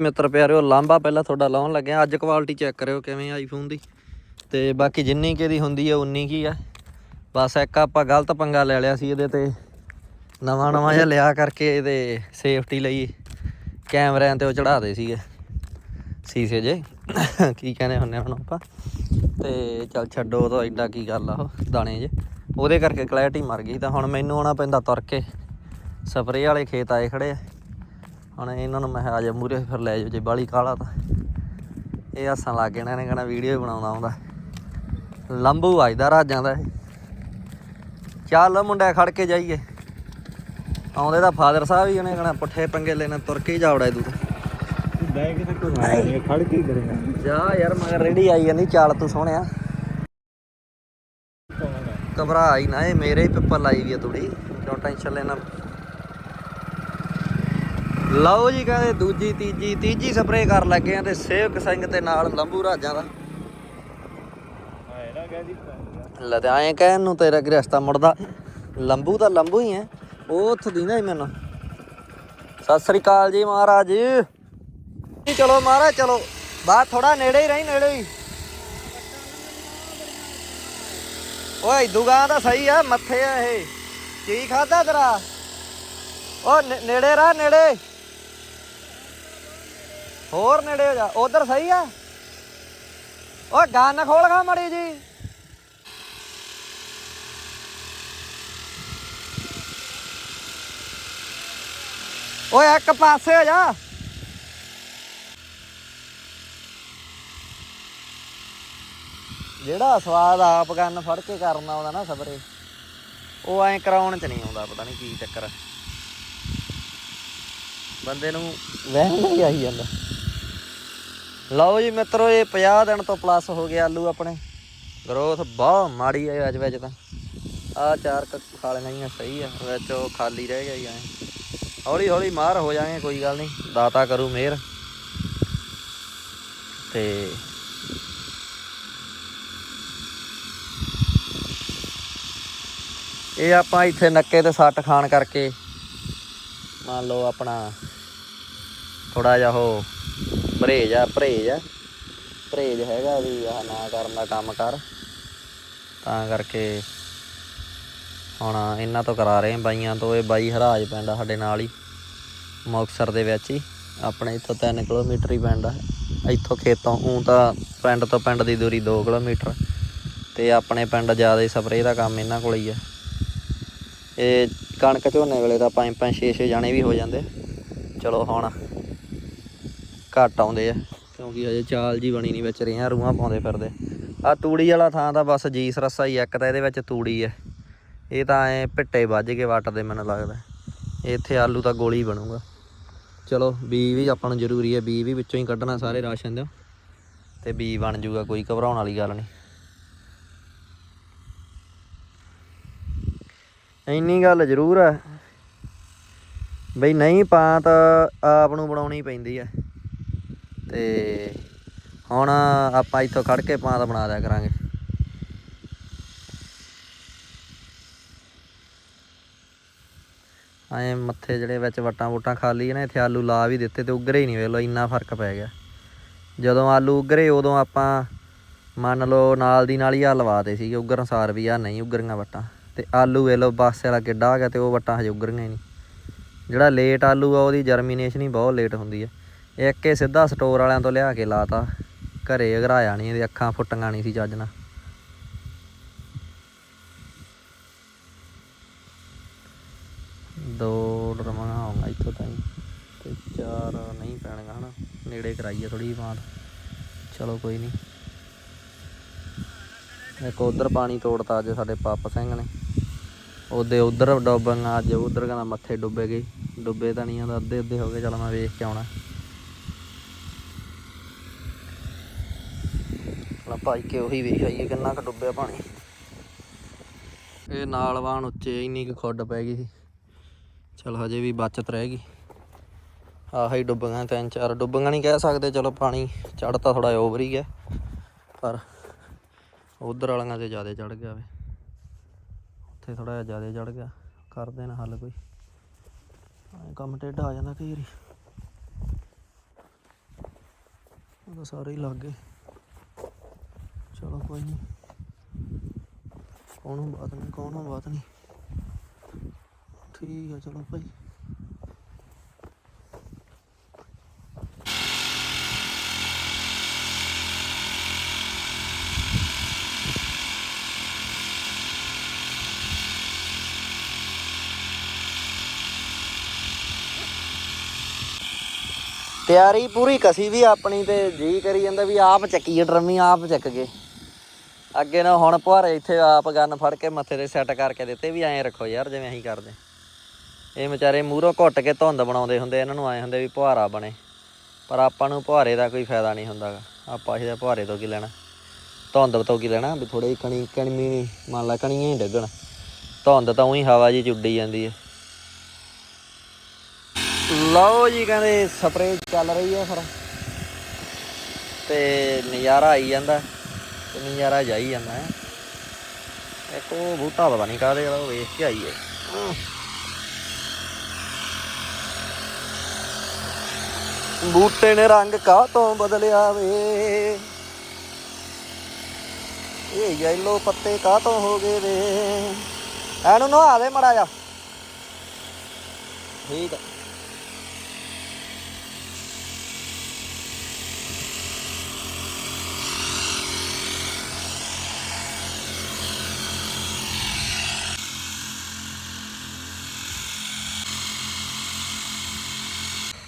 ਮਿੱਤਰ ਪਿਆਰਿਓ ਲਾਂਬਾ ਪਹਿਲਾਂ ਤੁਹਾਡਾ ਲਾਉਣ ਲੱਗਿਆ। ਅੱਜ ਕੁਆਲਿਟੀ ਚੈੱਕ ਕਰਿਓ ਕਿਵੇਂ ਆਈਫੋਨ ਦੀ। ਤੇ ਬਾਕੀ ਜਿੰਨੀ ਕੀ ਦੀ ਹੁੰਦੀ ਹੈ ਉਨੀ ਕੀ ਆ। ਬਸ ਇੱਕ ਆਪਾਂ ਗਲਤ ਪੰਗਾ ਲੈ ਲਿਆ ਸੀ ਇਹਦੇ ਤੇ। ਨਵਾਂ ਨਵਾਂ ਜਿਹਾ ਲਿਆ ਕਰਕੇ ਇਹਦੇ ਸੇਫਟੀ ਲਈ ਕੈਮਰਿਆਂ ਤੇ ਉਹ ਚੜਾਦੇ ਸੀਗੇ। ਸੀਸੇ ਜੇ। ਕੀ ਕਹਿੰਦੇ ਹੁੰਨੇ ਹੁਣ ਆਪਾਂ। ਤੇ ਚੱਲ ਛੱਡੋ ਉਹ ਤਾਂ ਐਡਾ ਕੀ ਗੱਲ ਆ ਉਹ, ਦਾਣੇ ਜੇ। ਉਹਦੇ ਕਰਕੇ ਕਲੈਰਿਟੀ ਮਰ ਗਈ ਤਾਂ ਹੁਣ ਮੈਨੂੰ ਆਉਣਾ ਪੈਂਦਾ ਤੁਰ ਕੇ ਸਪਰੇਅ ਵਾਲੇ ਖੇਤ ਆਏ ਖੜੇ ਆ। ਹੁਣ ਇਹਨਾਂ ਨੂੰ ਮੈਂ ਆ ਜਾ ਮੂਰੇ ਫਿਰ ਲੈ ਜਾਓ ਜੇ ਬਾਲੀ ਕਾਲਾ ਤਾਂ। ਇਹ ਹੱਸਣ ਲੱਗ ਗਏ ਨੇ ਕਹਿਣਾ ਵੀਡੀਓ ਬਣਾਉਂਦਾ ਆਉਂਦਾ। ਲੰਬੂ ਵੱਜਦਾ ਰਾਜਾਂ ਦਾ ਚੱਲ ਮੁੰਡਾ ਖੜ ਕੇ ਜਾਈਏ। ਆਉਂਦੇ ਦਾ ਫਾਦਰ ਸਾਹਿਬ ਹੀ ਉਹਨੇ ਕਹਣਾ ਪੁੱਠੇ ਪੰਗੇ ਲੈਣਾ ਤੁਰ ਕੇ ਹੀ ਜਾਵੜਾ ਤੂੰ ਤਾਂ। ਬੈਗ ਤੇ ਕੋਈ ਖੜ ਕੇ ਹੀ ਕਰੇਗਾ। ਜਾ ਯਾਰ ਮਗਰ ਰੇੜੀ ਆਈ ਜਾਂਦੀ ਚੱਲ ਤੂੰ ਸੋਹਣਿਆ। ਘਬਰਾ ਹੀ ਨਾ ਇਹ ਮੇਰੇ ਹੀ ਪੇਪਰ ਲਾਈ ਵੀ ਆ ਥੋੜੀ ਕਿਉਂ ਟੈਨਸ਼ਨ ਲੈਣਾ? ਲਓ ਜੀ ਕਹਿੰਦੇ ਦੂਜੀ ਤੀਜੀ ਤੀਜੀ ਸਪਰੇਅ ਕਰ ਲੱਗੇ ਆ ਤੇ ਸੇਵਕ ਸਿੰਘ ਤੇ ਨਾਲ ਲੰਬੂ ਰਾਜਾਂ ਦਾ। ਲੈ ਤੇ ਐਂ ਕਹਿਣ ਨੂੰ ਤੇਰਾ ਕੀ ਰਸਤਾ ਮੁੜਦਾ। ਲੰਬੂ ਤਾਂ ਲੰਬੂ ਹੀ ਹੈ ਉਹ ਉੱਥੋਂ ਦੀ ਨਾ ਹੀ ਮੈਨੂੰ। ਸਤਿ ਸ੍ਰੀ ਅਕਾਲ ਜੀ ਮਹਾਰਾਜ। ਜੀ ਚਲੋ ਮਹਾਰਾਜ ਚਲੋ। ਬਾਹਰ ਥੋੜਾ ਨੇੜੇ ਹੀ ਰਹੀ ਨੇੜੇ ਹੀ। ਓਏ, ਦੁਗਾਂ ਤਾਂ ਸਹੀ ਆ, ਮੱਥੇ ਆ ਇਹ। ਕੀ ਖਾਦਾ ਤੇਰਾ? ਓ ਨੇੜੇ ਰਹਿ, ਨੇੜੇ। ਹੋਰ ਨੇੜੇ ਹੋ ਜਾ। ਉਧਰ ਸਹੀ ਆ? ਓ, ਗਾਨ ਖੋਲ ਗਾ ਮੜੀ ਜੀ। ਓਏ, ਇੱਕ ਪਾਸੇ ਹੋ ਜਾ। ਜਿਹੜਾ ਸਵਾਦ ਆਪ ਗੰਨ ਫੜ ਕੇ ਕਰਨਾ ਆਉਂਦਾ ਨਾ ਸਬਰੇ ਉਹ ਐਂ ਕਰਾਉਣ ਚ ਨਹੀਂ ਆਉਂਦਾ, ਪਤਾ ਨਹੀਂ ਕੀ ਚੱਕਰ। ਬੰਦੇ ਨੂੰ ਵਹਿਮ ਹੀ ਆਈ ਜਾਂਦਾ। ਲਓ ਜੀ ਮਿੱਤਰੋ, ਇਹ 50 ਦਿਨ ਤੋਂ ਪਲੱਸ ਹੋ ਗਿਆ ਆਲੂ ਆਪਣੇ। ਗਰੋਥ ਬਹੁਤ ਮਾੜੀ ਹੈ ਅੱਜ ਵਿੱਚ ਤਾਂ। ਆ ਚਾਰ ਕ ਖਾਲੀਆਂ ਹੀ ਸਹੀ ਆ। ਵਿੱਚ ਉਹ ਖਾਲੀ ਰਹਿ ਗਿਆ ਹੀ ਐ। ਹੌਲੀ ਹੌਲੀ ਮਾਰ ਹੋ ਜਾਗੇ ਕੋਈ ਗੱਲ ਨਹੀਂ ਦਾਤਾ ਕਰੂ ਮਿਹਰ। ਤੇ ਇਹ ਆਪਾਂ ਇੱਥੇ ਨੱਕੇ ਤੇ ਸੱਟ ਖਾਣ ਕਰਕੇ ਮੰਨ ਲਓ ਆਪਣਾ ਥੋੜਾ ਜਿਹਾ ਉਹ ਪਰਹੇਜ ਆ ਪਰਹੇਜ ਆ। ਪਰਹੇਜ ਹੈਗਾ ਵੀ ਆਹ ਨਾ ਕਰਨ ਦਾ ਕੰਮ ਕਰ। ਤਾਂ ਕਰਕੇ ਹੁਣ ਇਹਨਾਂ ਤੋਂ ਕਰਾ ਰਹੇ ਬਾਈਆਂ ਤੋਂ। ਇਹ ਬਾਈ ਹਰਾਜ ਪਿੰਡ ਆ ਸਾਡੇ ਨਾਲ ਹੀ, ਮੁਕਤਸਰ ਦੇ ਵਿੱਚ ਹੀ। ਆਪਣੇ ਇੱਥੋਂ 3 ਕਿਲੋਮੀਟਰ ਹੀ ਪਿੰਡ ਆ। ਇੱਥੋਂ ਖੇਤੋਂ ਉਂ ਤਾਂ ਪਿੰਡ ਤੋਂ ਪਿੰਡ ਦੀ ਦੂਰੀ 2 ਕਿਲੋਮੀਟਰ। ਤੇ ਆਪਣੇ ਪਿੰਡ ਜ਼ਿਆਦਾ ਸਪਰੇਅ ਦਾ ਕੰਮ ਇਹਨਾਂ ਕੋਲ ਹੀ ਆ। ਇਹ ਕਣਕ ਝੋਨੇ ਵੇਲੇ ਤਾਂ ਪੰਜ ਪੰਜ 6 6 ਜਾਣੇ ਵੀ ਹੋ ਜਾਂਦੇ। ਚਲੋ ਹੁਣ ਘੱਟ ਆਉਂਦੇ ਆ ਕਿਉਂਕਿ ਹਜੇ ਚਾਲ ਜੀ ਬਣੀ ਨਹੀਂ ਵਿੱਚ ਰਹੀਆਂ ਰੂਹਾਂ ਪਾਉਂਦੇ ਫਿਰਦੇ। ਆ ਤੂੜੀ ਵਾਲਾ ਥਾਂ ਤਾਂ ਬਸ ਜੀਸ ਰੱਸਾ ਹੀ ਆ, ਇੱਕ ਤਾਂ ਇਹਦੇ ਵਿੱਚ ਤੂੜੀ ਹੈ ਇਹ ਤਾਂ ਐ ਪਿੱਟੇ ਵੱਜ ਕੇ ਵੱਟਦੇ ਮੈਨੂੰ ਲੱਗਦਾ। ਇੱਥੇ ਆਲੂ ਤਾਂ ਗੋਲੀ ਬਣੂਗਾ। ਚਲੋ ਬੀ ਵੀ ਆਪਾਂ ਨੂੰ ਜ਼ਰੂਰੀ ਹੈ ਬੀ ਵੀ ਵਿੱਚੋਂ ਹੀ ਕੱਢਣਾ ਸਾਰੇ ਰਾਸ਼ਨ ਦੇ। ਤੇ ਬੀ ਬਣ ਜੂਗਾ ਕੋਈ ਘਬਰਾਉਣ ਵਾਲੀ ਗੱਲ ਨਹੀਂ। ਇੰਨੀ ਗੱਲ ਜ਼ਰੂਰ ਹੈ ਬਈ ਨਹੀਂ ਪਾ ਤਾਂ ਆਪ ਨੂੰ ਬਣਾਉਣੀ ਪੈਂਦੀ ਹੈ ਤੇ ਹੁਣ ਆਪਾਂ ਇੱਥੋਂ ਖੜ ਕੇ ਪਾਂ ਤਾਂ ਬਣਾ ਦਿਆ ਕਰਾਂਗੇ। ਐ ਮੱਥੇ ਜਿਹੜੇ ਵਿੱਚ ਵਟਾਂ ਵੁਟਾਂ ਖਾਲੀ ਨੇ, ਇੱਥੇ ਆਲੂ ਲਾ ਵੀ ਦਿੱਤੇ ਤੇ ਉਗਰੇ ਹੀ ਨਹੀਂ, ਵੇਖ ਲਓ ਇੰਨਾ ਫ਼ਰਕ ਪੈ ਗਿਆ। ਜਦੋਂ ਆਲੂ ਉਗਰੇ, ਉਦੋਂ ਆਪਾਂ ਮੰਨ ਲਓ ਨਾਲ ਦੀ ਨਾਲ ਹੀ ਆ ਲਵਾਤੇ ਸੀਗੇ ਉਗਰਨ ਸਾਰ ਵੀ ਆ, ਨਹੀਂ ਉਗਰੀਆਂ ਵਟਾਂ। ਤੇ ਆਲੂ ਵੇਖ ਲਓ, ਬਾਸੇ ਵਾਲਾ ਕਿੱਡਾ ਆ ਗਿਆ ਤੇ ਉਹ ਵਟਾਂ ਹਜੇ ਉਗਰੀਆਂ ਹੀ ਨਹੀਂ। ਜਿਹੜਾ ਲੇਟ ਆਲੂ ਆ, ਉਹਦੀ ਜਰਮੀਨੇਸ਼ਨ ਹੀ ਬਹੁਤ ਲੇਟ ਹੁੰਦੀ ਹੈ ਇੱਕ ਇਹ ਸਿੱਧਾ ਸਟੋਰ ਵਾਲਿਆਂ ਤੋਂ ਲਿਆ ਕੇ ਲਾਤਾ। ਘਰੇ ਅਗਰਾਇਆ ਨਹੀਂ ਇਹਦੀ ਅੱਖਾਂ ਫੁੱਟੀਆਂ ਨਹੀਂ ਸੀ ਚੱਜ ਨਾਲ। ਦੋ ਡਰਮਾਂ ਆਉਂਗਾ ਇੱਥੋਂ ਤਾਈਂ। ਤੇ ਚਾਰ ਨਹੀਂ ਪੈਣਗਾ ਹਨਾ। ਨੇੜੇ ਕਰਾਈਏ ਥੋੜੀ ਬਾਤ ਚਲੋ ਕੋਈ ਨਹੀਂ ਇੱਕ ਉਧਰ ਪਾਣੀ ਤੋੜਤਾ ਅੱਜ ਸਾਡੇ ਪਾਪ ਸਿੰਘ ਨੇ। ਉਹਦੇ ਉਧਰ ਡੁੱਬਾਂਗਾ ਅੱਜ ਉਧਰ ਕਹਿੰਦਾ ਮੱਥੇ ਡੁੱਬੇ ਗਏ। ਡੁੱਬੇ ਤਾਂ ਨਹੀਂ ਆਂਦਾ ਅੱਧੇ ਅੱਧੇ ਹੋ ਗਏ। ਚਲ ਮੈਂ ਵੇਖ ਕੇ ਆਉਣਾ। ਚਲ ਭਾਈ ਕੇ ਉਹੀ ਵੇਖ ਆਈਏ ਕਿੰਨਾ ਕੁ ਡੁੱਬਿਆ ਪਾਣੀ। ਇਹ ਨਾਲ ਵਾਣ ਉੱਚੇ ਇੰਨੀ ਕੁ ਖੁੱਡ ਪੈ ਗਈ ਸੀ। ਚਲ ਹਜੇ ਵੀ ਬਚਤ ਰਹਿ ਗਈ। ਆਹੀ ਹੀ ਡੁੱਬੀਆਂ ਤਿੰਨ ਚਾਰ। ਡੁੱਬੀਆਂ ਨਹੀਂ ਕਹਿ ਸਕਦੇ। ਚਲੋ ਪਾਣੀ ਚੜ੍ਹਤਾ ਥੋੜਾ ਓਵਰ ਹੀ ਹੈ। ਪਰ ਉਧਰ ਵਾਲੀਆਂ ਤੇ ਜ਼ਿਆਦਾ ਚੜ ਗਿਆ ਵੇ। ਉੱਥੇ ਥੋੜਾ ਜਿਹਾ ਜ਼ਿਆਦਾ ਚੜ ਗਿਆ। ਕਰਦੇ ਨਾ ਹੱਲ ਕੋਈ। ਕੰਮ ਟੇਢਾ ਆ ਜਾਂਦਾ ਕਈ ਵਾਰੀ। ਉਹ ਤਾਂ ਸਾਰੇ ਹੀ ਲੱਗ ਗਏ। ਚਲੋ ਕੋਈ ਨਹੀਂ ਕੋਣੋਂ ਬਾਤ ਨਹੀਂ, ਕੋਣੋਂ ਬਾਤ ਨਹੀਂ। ਠੀਕ ਹੈ ਚਲੋ ਭਾਈ। ਤਿਆਰੀ ਪੂਰੀ ਕਸੀ ਵੀ ਆਪਣੀ ਤੇ ਜੀ ਕਰੀ ਜਾਂਦਾ ਵੀ ਆਪ ਚੱਕੀਏ ਡਰਮੀ, ਆਪ ਚੱਕ ਗਏ ਅੱਗੇ ਨਾ ਹੁਣ ਪੁਹਾਰੇ ਇੱਥੇ ਆਪ ਗੰਨ ਫੜ ਕੇ ਮੱਥੇ ਤੇ ਸੈੱਟ ਕਰਕੇ ਦਿੱਤੇ ਵੀ ਐਂ ਰੱਖੋ ਯਾਰ, ਜਿਵੇਂ ਅਸੀਂ ਕਰਦੇ। ਇਹ ਵਿਚਾਰੇ ਮੂਹਰੋਂ ਘੁੱਟ ਕੇ ਧੁੰਦ ਬਣਾਉਂਦੇ ਹੁੰਦੇ, ਇਹਨਾਂ ਨੂੰ ਆਏ ਹੁੰਦੇ ਵੀ ਪੁਹਾਰਾ ਬਣੇ। ਪਰ ਆਪਾਂ ਨੂੰ ਪੁਹਾਰੇ ਦਾ ਕੋਈ ਫਾਇਦਾ ਨਹੀਂ ਹੁੰਦਾਗਾ ਆਪਾਂ ਇਹਦੇ ਪੁਹਾਰੇ ਤੋਂ ਕੀ ਲੈਣਾ? ਧੁੰਦ ਤੋਂ ਕੀ ਲੈਣਾ? ਵੀ ਥੋੜੀ ਕਣੀ ਕਣਮੀ ਮੰਨ ਲਾ ਕਣੀਆਂ ਹੀ ਡੱਗਣ। ਧੁੰਦ ਤਾਂ ਉਹੀ ਹਵਾ ਜੀ ਚੁੱਡੀ ਜਾਂਦੀ ਹੈ ਲਓ ਜੀ ਕਹਿੰਦੇ ਸਪਰੇ ਚੱਲ ਰਹੀ ਹੈ ਫਿਰ। ਤੇ ਨਜ਼ਾਰਾ ਆਈ ਜਾਂਦਾ, ਤੇ ਨਜ਼ਾਰਾ ਜਾਈ ਜਾਂਦਾ ਹੈ। ਇੱਕ ਉਹ ਬੂਟਾ ਪਤਾ ਨਹੀਂ ਕਾਹਦੇ ਵਾਲਾ ਵੇਖ ਕੇ ਆਈਏ ਬੂਟੇ ਨੇ ਰੰਗ ਕਾਹ ਤੋਂ ਬਦਲਿਆ ਵੇ? ਇਹ ਯੈਲੋ ਪੱਤੇ ਕਾਹ ਤੋਂ ਹੋ ਗਏ ਵੇ? ਐਨੂੰ ਨਹਾ ਦੇ ਮੜਾ ਜਾ ਠੀਕ ਆ।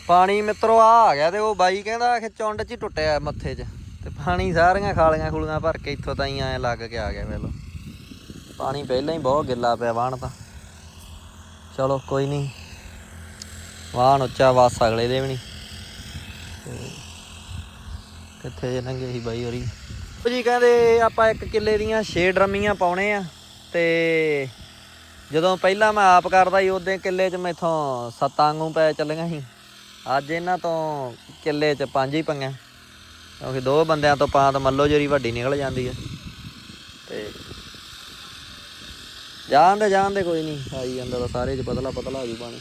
ਪਾਣੀ ਮਿੱਤਰੋ ਆ ਆ ਗਿਆ ਤੇ ਉਹ ਬਾਈ ਕਹਿੰਦਾ ਕਿ ਚੁੰਡ 'ਚ ਹੀ ਟੁੱਟਿਆ ਮੱਥੇ 'ਚ। ਤੇ ਪਾਣੀ ਸਾਰੀਆਂ ਖਾਲੀਆਂ ਖੂਲੀਆਂ ਭਰ ਕੇ ਇੱਥੋਂ ਤਾਈਂ ਐ ਲੱਗ ਕੇ ਆ ਗਿਆ ਵੇਲੋ ਪਾਣੀ ਪਹਿਲਾਂ ਹੀ ਬਹੁਤ ਗਿੱਲਾ ਪਿਆ ਵਾਹਣ ਤਾਂ। ਚਲੋ ਕੋਈ ਨਹੀਂ। ਵਾਹਣ ਉੱਚਾ ਵਾਸ ਅਗਲੇ ਦੇ ਵੀ ਨਹੀਂ। ਕਿੱਥੇ ਜੇ ਲੰਗੇ ਸੀ ਬਾਈ ਹੋਰੀ। ਜੀ ਕਹਿੰਦੇ ਆਪਾਂ ਇੱਕ ਕਿੱਲੇ ਦੀਆਂ 6 ਡਰਮੀਆਂ ਪਾਉਣੇ ਆ ਤੇ ਜਦੋਂ ਪਹਿਲਾਂ ਮੈਂ ਆਪ ਕਰਦਾ ਸੀ ਉਦੋਂ ਕਿੱਲੇ 'ਚ ਮੈਥੋਂ ਸੱਤਾਂ ਵਾਂਗੂ ਪੈ ਚੱਲੀਆਂ ਸੀ। ਅੱਜ ਇਹਨਾਂ ਤੋਂ ਕਿੱਲੇ 'ਚ ਪੰਜ ਹੀ ਪੰਗਾਂ। ਕਿਉਂਕਿ ਦੋ ਬੰਦਿਆਂ ਤੋਂ ਪਾ ਤਾਂ ਮੱਲੋ ਜਰੀ ਵੱਡੀ ਨਿਕਲ ਜਾਂਦੀ ਹੈ ਤੇ ਜਾਣਦੇ ਜਾਣਦੇ ਕੋਈ ਨਹੀਂ। ਆਈ ਜਾਂਦਾ ਤਾਂ ਸਾਰੇ 'ਚ ਪਤਲਾ ਪਤਲਾ ਹੋ ਜੂ ਪਾਣੀ।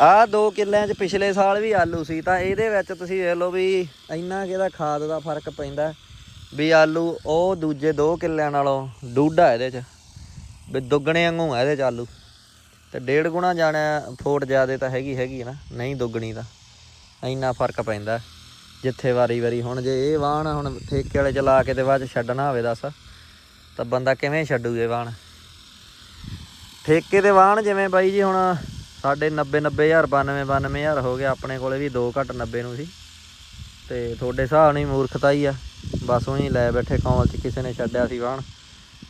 ਆਹ ਦੋ ਕਿੱਲਿਆਂ 'ਚ ਪਿਛਲੇ ਸਾਲ ਵੀ ਆਲੂ ਸੀ, ਤਾਂ ਇਹਦੇ ਵਿੱਚ ਤੁਸੀਂ ਵੇਖ ਲਓ ਵੀ ਇੰਨਾ ਕਿਹਦਾ ਖਾਦ ਦਾ ਫ਼ਰਕ ਪੈਂਦਾ। ਵੀ ਆਲੂ ਉਹ ਦੂਜੇ ਦੋ ਕਿੱਲਿਆਂ ਨਾਲੋਂ ਡੂਢਾ ਇਹਦੇ 'ਚ। ਵੀ ਦੁੱਗਣੇ ਵਾਂਗੂ ਹੈ ਇਹਦੇ 'ਚ ਆਲੂ। ਤੇ ਡੇਢ ਗੁਣਾ ਜਾਣਾ ਫੋਟ ਜ਼ਿਆਦੇ ਤਾਂ ਹੈਗੀ ਹੈਗੀ ਆ ਨਾ, ਨਹੀਂ ਦੁੱਗਣੀ ਤਾਂ। ਇੰਨਾ ਫ਼ਰਕ ਪੈਂਦਾ। ਜਿੱਥੇ ਵਾਰੀ ਵਾਰੀ ਹੁਣ ਜੇ ਇਹ ਵਾਹਣ ਹੁਣ ਠੇਕੇ ਵਾਲੇ ਚਲਾ ਕੇ ਤੇ ਬਾਅਦ ਚ ਛੱਡਣਾ ਹੋਵੇ ਦੱਸ, ਤਾਂ ਬੰਦਾ ਕਿਵੇਂ ਛੱਡੂ ਇਹ ਵਾਹਣ? ਠੇਕੇ ਦੇ ਵਾਹਣ ਜਿਵੇਂ ਬਾਈ ਜੀ ਹੁਣ ਸਾਡੇ 90 90000 92 92000 ਹੋ ਗਿਆ, ਆਪਣੇ ਕੋਲੇ ਵੀ 2 ਘੱਟ 90 ਨੂੰ ਸੀ। ਤੇ ਤੁਹਾਡੇ ਹਿਸਾਬ ਨਹੀਂ ਮੂਰਖਤਾ ਹੀ ਆ। ਬਸ ਉਹੀ ਲੈ ਬੈਠੇ ਕੌਲ ਚ ਕਿਸੇ ਨੇ ਛੱਡਿਆ ਸੀ ਵਾਹਣ।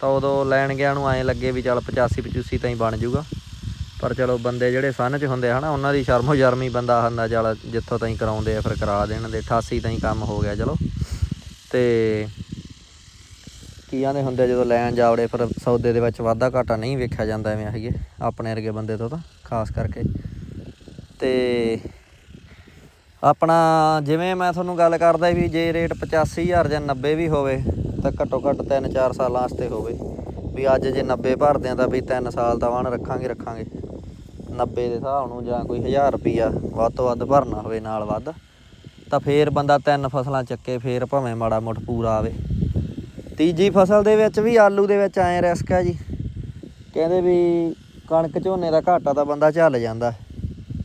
ਤਾਂ ਉਦੋਂ ਲੈਣ ਗਿਆ ਨੂੰ ਐਂ ਲੱਗੇ ਵੀ ਚੱਲ 85 85 ਤਾਂ ਹੀ ਬਣ ਜਾਊਗਾ ਪਰ ਚਲੋ ਬੰਦੇ ਜਿਹੜੇ ਸੰਨ ਚ ਹੁੰਦੇ ਹਨਾ, ਉਹਨਾਂ ਦੀ ਸ਼ਰਮੋ ਸ਼ਰਮੀ ਬੰਦਾ ਹੁੰਦਾ ਚੱਲ, ਜਿੱਥੋਂ ਤਾਈਂ ਕਰਾਉਂਦੇ ਆ ਫਿਰ ਕਰਾ ਦੇਣ ਦੇ 88 ਤਾਈਂ ਕੰਮ ਹੋ ਗਿਆ, ਚਲੋ। ਤੇ ਕੀ ਆਂਦੇ ਹੁੰਦੇ ਜਦੋਂ ਲੈਣ ਜਾਵੜੇ ਫਿਰ ਸੌਦੇ ਦੇ ਵਿੱਚ ਵਾਧਾ ਘਾਟਾ ਨਹੀਂ ਵੇਖਿਆ ਜਾਂਦਾ ਐਵੇਂ ਹੈਗੇ, ਆਪਣੇ ਵਰਗੇ ਬੰਦੇ ਤੋਂ ਤਾਂ, ਖਾਸ ਕਰਕੇ। ਤੇ ਆਪਣਾ ਜਿਵੇਂ ਮੈਂ ਤੁਹਾਨੂੰ ਗੱਲ ਕਰਦਾ ਵੀ ਜੇ ਰੇਟ 85000 ਜਾਂ 90 ਵੀ ਹੋਵੇ, ਤਾਂ ਘੱਟੋ ਘੱਟ 3-4 ਸਾਲਾਂ ਵਾਸਤੇ ਹੋਵੇ। ਵੀ ਅੱਜ ਜੇ 90 ਭਰਦੇ ਆ ਤਾਂ ਵੀ 3 ਸਾਲ ਦਾ ਵਾਹਣ ਰੱਖਾਂਗੇ ਰੱਖਾਂਗੇ। 90 ਦੇ ਹਿਸਾਬ ਨੂੰ ਜਾਂ ਕੋਈ 1000 ਰੁਪਿਆ ਵੱਧ ਤੋਂ ਵੱਧ ਭਰਨਾ ਹੋਵੇ, ਨਾਲ ਵੱਧ, ਤਾਂ ਫੇਰ ਬੰਦਾ ਤਿੰਨ ਫਸਲਾਂ ਚੱਕੇ, ਫੇਰ ਭਾਵੇਂ ਮਾੜਾ ਮੁੱਠ ਪੂਰਾ ਆਵੇ। ਤੀਜੀ ਫਸਲ ਦੇ ਵਿੱਚ ਵੀ ਆਲੂ ਦੇ ਵਿੱਚ ਐਂ ਰਿਸਕ ਹੈ ਜੀ। ਕਹਿੰਦੇ ਵੀ ਕਣਕ ਝੋਨੇ ਦਾ ਘਾਟਾ ਤਾਂ ਬੰਦਾ ਝੱਲ ਜਾਂਦਾ।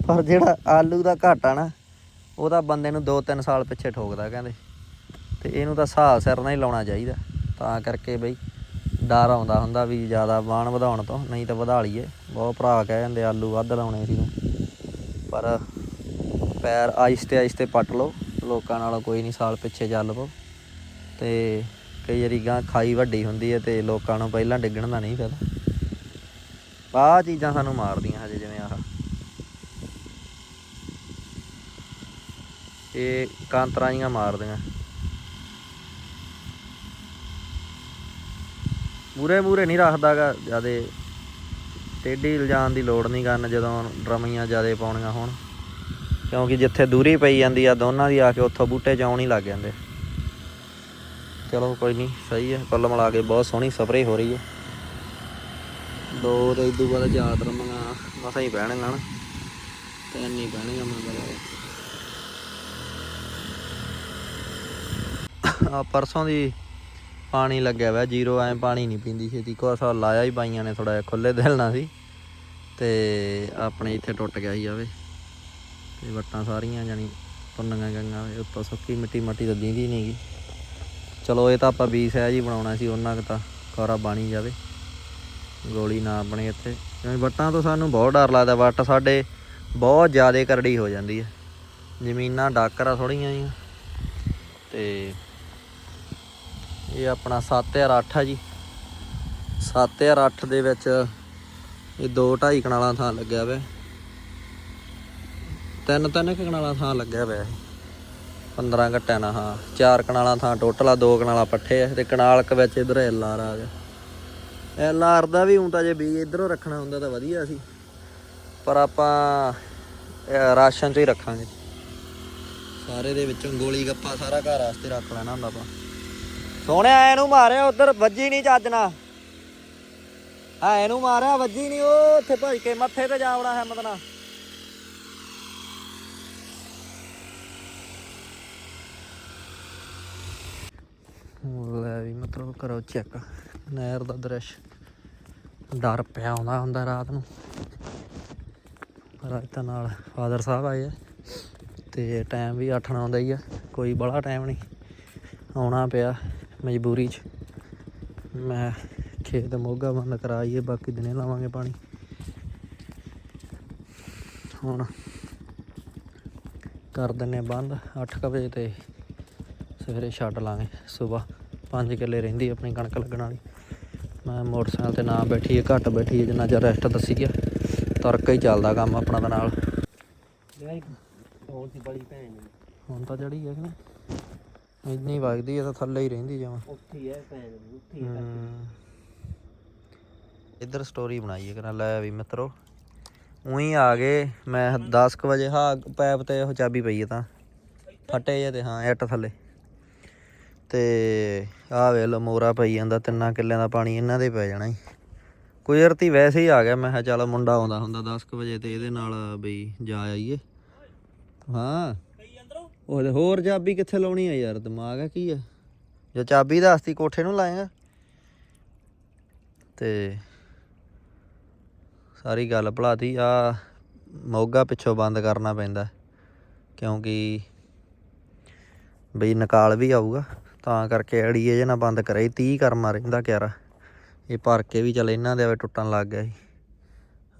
ਪਰ ਜਿਹੜਾ ਆਲੂ ਦਾ ਘਾਟਾ ਨਾ, ਉਹ ਤਾਂ ਬੰਦੇ ਨੂੰ 2-3 ਸਾਲ ਪਿੱਛੇ ਠੋਕਦਾ ਕਹਿੰਦੇ। ਤੇ ਇਹਨੂੰ ਤਾਂ ਹਿਸਾਬ ਸਿਰ ਨਾਲ ਹੀ ਲਾਉਣਾ ਚਾਹੀਦਾ। ਤਾਂ ਕਰਕੇ ਬਈ ਡਰ ਆਉਂਦਾ ਹੁੰਦਾ ਵੀ ਜ਼ਿਆਦਾ ਬਾਣ ਵਧਾਉਣ ਤੋਂ, ਨਹੀਂ ਤਾਂ ਵਧਾ ਲਈਏ। ਬਹੁਤ ਭਰਾ ਕਹਿ ਜਾਂਦੇ ਆਲੂ ਵੱਧ ਲਾਉਣੇ ਸੀ ਤੂੰ ਪਰ ਪੈਰ ਆਇਸਤੇ ਆਇਸਤੇ ਪੱਟ ਲਓ, ਲੋਕਾਂ ਨਾਲੋਂ ਕੋਈ ਨਹੀਂ ਸਾਲ ਪਿੱਛੇ ਚੱਲ ਪਓ। ਤੇ ਕਈ ਵਾਰੀ ਗਾਂ ਖਾਈ ਵੱਡੀ ਹੁੰਦੀ ਹੈ ਤੇ ਲੋਕਾਂ ਨੂੰ ਪਹਿਲਾਂ ਡਿੱਗਣ ਦਾ ਨਹੀਂ ਪਤਾ ਆਹ ਚੀਜ਼ਾਂ ਸਾਨੂੰ ਮਾਰਦੀਆਂ ਹਜੇ ਜਿਵੇਂ ਆਹ। ਇਹ ਕਾਂਤਰਾਂ ਜੀਆਂ ਮਾਰਦੀਆਂ। ਮੂਰੇ ਮੂਰੇ ਨਹੀਂ ਰੱਖਦਾਗਾ ਜਿਆਦੇ ਟੇਢੀ ਇਲਜਾਣ ਦੀ ਲੋੜ ਨਹੀਂ ਕਰਨ ਜਦੋਂ ਡਰਮੀਆਂ ਜ਼ਿਆਦਾ ਪਾਉਣੀਆਂ ਹੋਣ। ਕਿਉਂਕਿ ਜਿੱਥੇ ਦੂਰੀ ਪਈ ਜਾਂਦੀ ਆ, ਦੋਨਾਂ ਦੀ ਆ ਕੇ ਉੱਥੋਂ ਬੂਟੇ ਚਾਉਣ ਹੀ ਲੱਗ ਜਾਂਦੇ। ਚਲੋ ਕੋਈ ਨਹੀਂ, ਸਹੀ ਹੈ ਕੁੱਲ ਮਿਲਾ ਕੇ ਬਹੁਤ ਸੋਹਣੀ ਸਪਰੇ ਹੋ ਰਹੀ ਹੈ ਦੋ ਤੇ ਇਦੋਂ ਬਾਅਦ ਚਾਰ ਰਮੀਆਂ ਮਸਾਂ ਹੀ ਪੈਣਗੀਆਂ ਨਾ। ਤਿੰਨ ਹੀ ਪੈਣਗੀਆਂ ਮੈਨੂੰ ਆ ਪਰਸੋਂ ਦੀ ਪਾਣੀ ਲੱਗਿਆ ਹੋਇਆ ਜ਼ੀਰੋ, ਐ ਪਾਣੀ ਨਹੀਂ ਪੀਂਦੀ ਛੇਤੀ। ਕੋਸਾ ਲਾਇਆ ਹੀ ਪਾਈਆਂ ਨੇ ਥੋੜਾ ਜਿਹਾ ਖੁੱਲੇ ਦਿਲ ਨਾਲ ਸੀ। ਤੇ ਆਪਣੇ ਇੱਥੇ ਟੁੱਟ ਗਿਆ ਸੀ ਆਵੇ। ਤੇ ਵੱਟਾਂ ਸਾਰੀਆਂ ਜਾਨੀ ਪੁੰਨੀਆਂ ਗੰਗਾ ਉੱਤੋਂ ਸੁੱਕੀ ਮਿੱਟੀ ਮੱਟੀ ਤਾਂ ਦੀਂਦੀ ਨਹੀਂਗੀ ਚਲੋ ਇਹ ਤਾਂ ਆਪਾਂ ਬੀ ਸਹਿ ਹੀ ਬਣਾਉਣਾ ਸੀ, ਉਹਨਾਂ ਕੁ ਤਾਂ ਖਰਾ ਬਾਣੀ ਜਾਵੇ। ਗੋਲੀ ਨਾ ਬਣੇ ਇੱਥੇ। ਕਿਉਂਕਿ ਵੱਟਾਂ ਤੋਂ ਸਾਨੂੰ ਬਹੁਤ ਡਰ ਲੱਗਦਾ, ਵੱਟ ਸਾਡੇ ਬਹੁਤ ਜ਼ਿਆਦਾ ਕਰੜੀ ਹੋ ਜਾਂਦੀ ਹੈ ਜ਼ਮੀਨਾਂ ਡਾਕਰਾ ਆ ਥੋੜੀਆਂ ਜੀਆਂ। ਤੇ ਇਹ ਆਪਣਾ 7008 ਆ ਜੀ। 7008 ਦੇ ਵਿੱਚ ਇਹ 2 2.5 ਕਨਾਲਾਂ ਥਾਂ ਲੱਗਿਆ ਹੋਇਆ ਤਿੰਨ ਤਿੰਨ ਕਨਾਲਾਂ ਥਾਂ ਲੱਗਿਆ ਹੋਇਆ ਇਹ 15 ਘੱਟਿਆਂ ਨਾਲ, ਹਾਂ। ਚਾਰ ਕਨਾਲਾਂ ਥਾਂ ਟੋਟਲ ਆ, ਦੋ ਕਨਾਲਾਂ ਪੱਠੇ ਆ। ਤੇ ਕਨਾਲ ਕ ਵਿੱਚ ਇਧਰ ਐਲ ਆਰ ਆ ਗਿਆ। ਐਲ ਆਰ ਦਾ ਵੀ ਹੁਣ ਤਾਂ ਜੇ ਬੀਜ ਇਧਰੋਂ ਰੱਖਣਾ ਹੁੰਦਾ ਤਾਂ ਵਧੀਆ ਸੀ। ਪਰ ਆਪਾਂ ਰਾਸ਼ਨ ਚ ਹੀ ਰੱਖਾਂਗੇ। ਸਾਰੇ ਦੇ ਵਿੱਚੋਂ ਗੋਲੀ ਗੱਪਾ ਸਾਰਾ ਘਰ ਵਾਸਤੇ ਰੱਖ ਲੈਣਾ ਹੁੰਦਾ ਆਪਾਂ। ਸੋਹਣਿਆ ਨੂੰ ਮਾਰਿਆ ਉਧਰ, ਵੱਜੀ ਨਹੀਂ ਚੱਜ ਨਾ ਆ ਇਹਨੂੰ ਮਾਰਿਆ, ਵੱਜੀ ਨਹੀਂ ਉਹ, ਉੱਥੇ ਭੱਜ ਕੇ ਮੱਥੇ ਤੇ ਜਾ ਹਿੰਮਤ ਨਾਲ। ਲੈ ਵੀ ਮਤਲਬ ਕਰੋ ਚੈੱਕ ਨਹਿਰ ਦਾ ਦ੍ਰਿਸ਼। ਡਰ ਪਿਆ ਆਉਂਦਾ ਹੁੰਦਾ ਰਾਤ ਨੂੰ। ਪਰ ਅੱਜ ਨਾਲ ਫਾਦਰ ਸਾਹਿਬ ਆਏ ਆ, ਤੇ ਟਾਈਮ ਵੀ 8 ਨਾਲ ਆਉਂਦਾ ਹੀ ਆ, ਕੋਈ ਬੜਾ ਟਾਈਮ ਨਹੀਂ ਆਉਣਾ ਪਿਆ ਮਜਬੂਰੀ 'ਚ। ਮੈਂ ਖੇਤ ਮੋਗਾ ਬੰਦ ਕਰਾਈਏ ਬਾਕੀ ਦਿਨੇ ਲਾਵਾਂਗੇ ਪਾਣੀ। ਹੁਣ ਕਰ ਦਿੰਨੇ ਬੰਦ 8 ਵਜੇ ਤੇ ਸਵੇਰੇ ਛੱਡ ਲਾਂਗੇ ਸਵੇਰ 5 ਕਿੱਲੇ ਰਹਿੰਦੀ ਆਪਣੀ ਕਣਕ ਲੱਗਣ ਵਾਲੀ। ਮੈਂ ਮੋਟਰਸਾਈਕਲ ਤੇ ਨਾ ਬੈਠੀਏ ਘੱਟ ਬੈਠੀਏ ਜਿੰਨਾ ਚਿਰ ਰੈਸਟ ਦੱਸੀ ਗਿਆ ਤੁਰ ਕੇ ਹੀ ਚੱਲਦਾ ਕੰਮ ਆਪਣਾ ਦਾ ਨਾਲ। ਹੁਣ ਤਾਂ ਚੜੀ ਹੈ ਕਿ ਇੰਨੀ ਵਗਦੀ ਹੈ ਤਾਂ ਥੱਲੇ ਹੀ ਰਹਿੰਦੀ ਜਾਵਾਂ ਉੱਥੇ ਹੈ ਭੈਣ ਉੱਥੇ ਇੱਧਰ ਸਟੋਰੀ ਬਣਾਈ ਹੈ ਕਿ ਲੈ ਵੀ ਮਿੱਤਰੋ। ਉਹੀ ਆ ਗਏ, ਮੈਂ 10 ਕੁ ਵਜੇ, ਹਾਂ, ਪੈਪ ਤੇ ਉਹ ਚਾਬੀ ਪਈ ਹੈ ਤਾਂ। ਫਟੇ ਜੇ ਤੇ, ਹਾਂ, ਇੱਟ ਥੱਲੇ। ਤੇ ਆਹ ਵੇ ਲੋ ਮੋਰਾ ਪਈ ਜਾਂਦਾ, ਤਿੰਨਾਂ ਕਿੱਲਿਆਂ ਦਾ ਪਾਣੀ ਇਹਨਾਂ ਦੇ ਪੈ ਜਾਣਾ ਹੀ ਕੁਦਰਤੀ ਵੈਸੇ ਹੀ ਆ ਗਿਆ, ਮੈਂ ਕਿਹਾ ਚੱਲ ਮੁੰਡਾ ਆਉਂਦਾ ਹੁੰਦਾ 10 ਕੁ ਵਜੇ ਤੇ ਇਹਦੇ ਨਾਲ ਬਈ ਜਾ ਆਈਏ। ਹਾਂ। ਉਹ ਹੋਰ ਚਾਬੀ ਕਿੱਥੇ ਲਾਉਣੀ ਆ ਯਾਰ, ਦਿਮਾਗ ਆ ਕੀ ਆ? ਜੋ ਚਾਬੀ ਦੱਸਤੀ, ਕੋਠੇ ਨੂੰ ਲਾਏਗਾ। ਤੇ ਸਾਰੀ ਗੱਲ ਭੁਲਾਤੀ। ਆ ਮੋਗਾ ਪਿੱਛੋਂ ਬੰਦ ਕਰਨਾ ਪੈਂਦਾ ਕਿਉਂਕਿ ਬਈ ਨਕਾਲ ਵੀ ਆਊਗਾ। ਤਾਂ ਕਰਕੇ ਅੜੀਏ ਜੇ ਨਾ ਬੰਦ ਕਰੇ 30 ਕਰਮਾ ਰਹਿੰਦਾ ਕਿਆਰਾ। ਇਹ ਭਰ ਕੇ ਵੀ ਚੱਲ ਇਹਨਾਂ ਦੇ ਆਵੇ ਟੁੱਟਣ ਲੱਗ ਗਿਆ ਸੀ।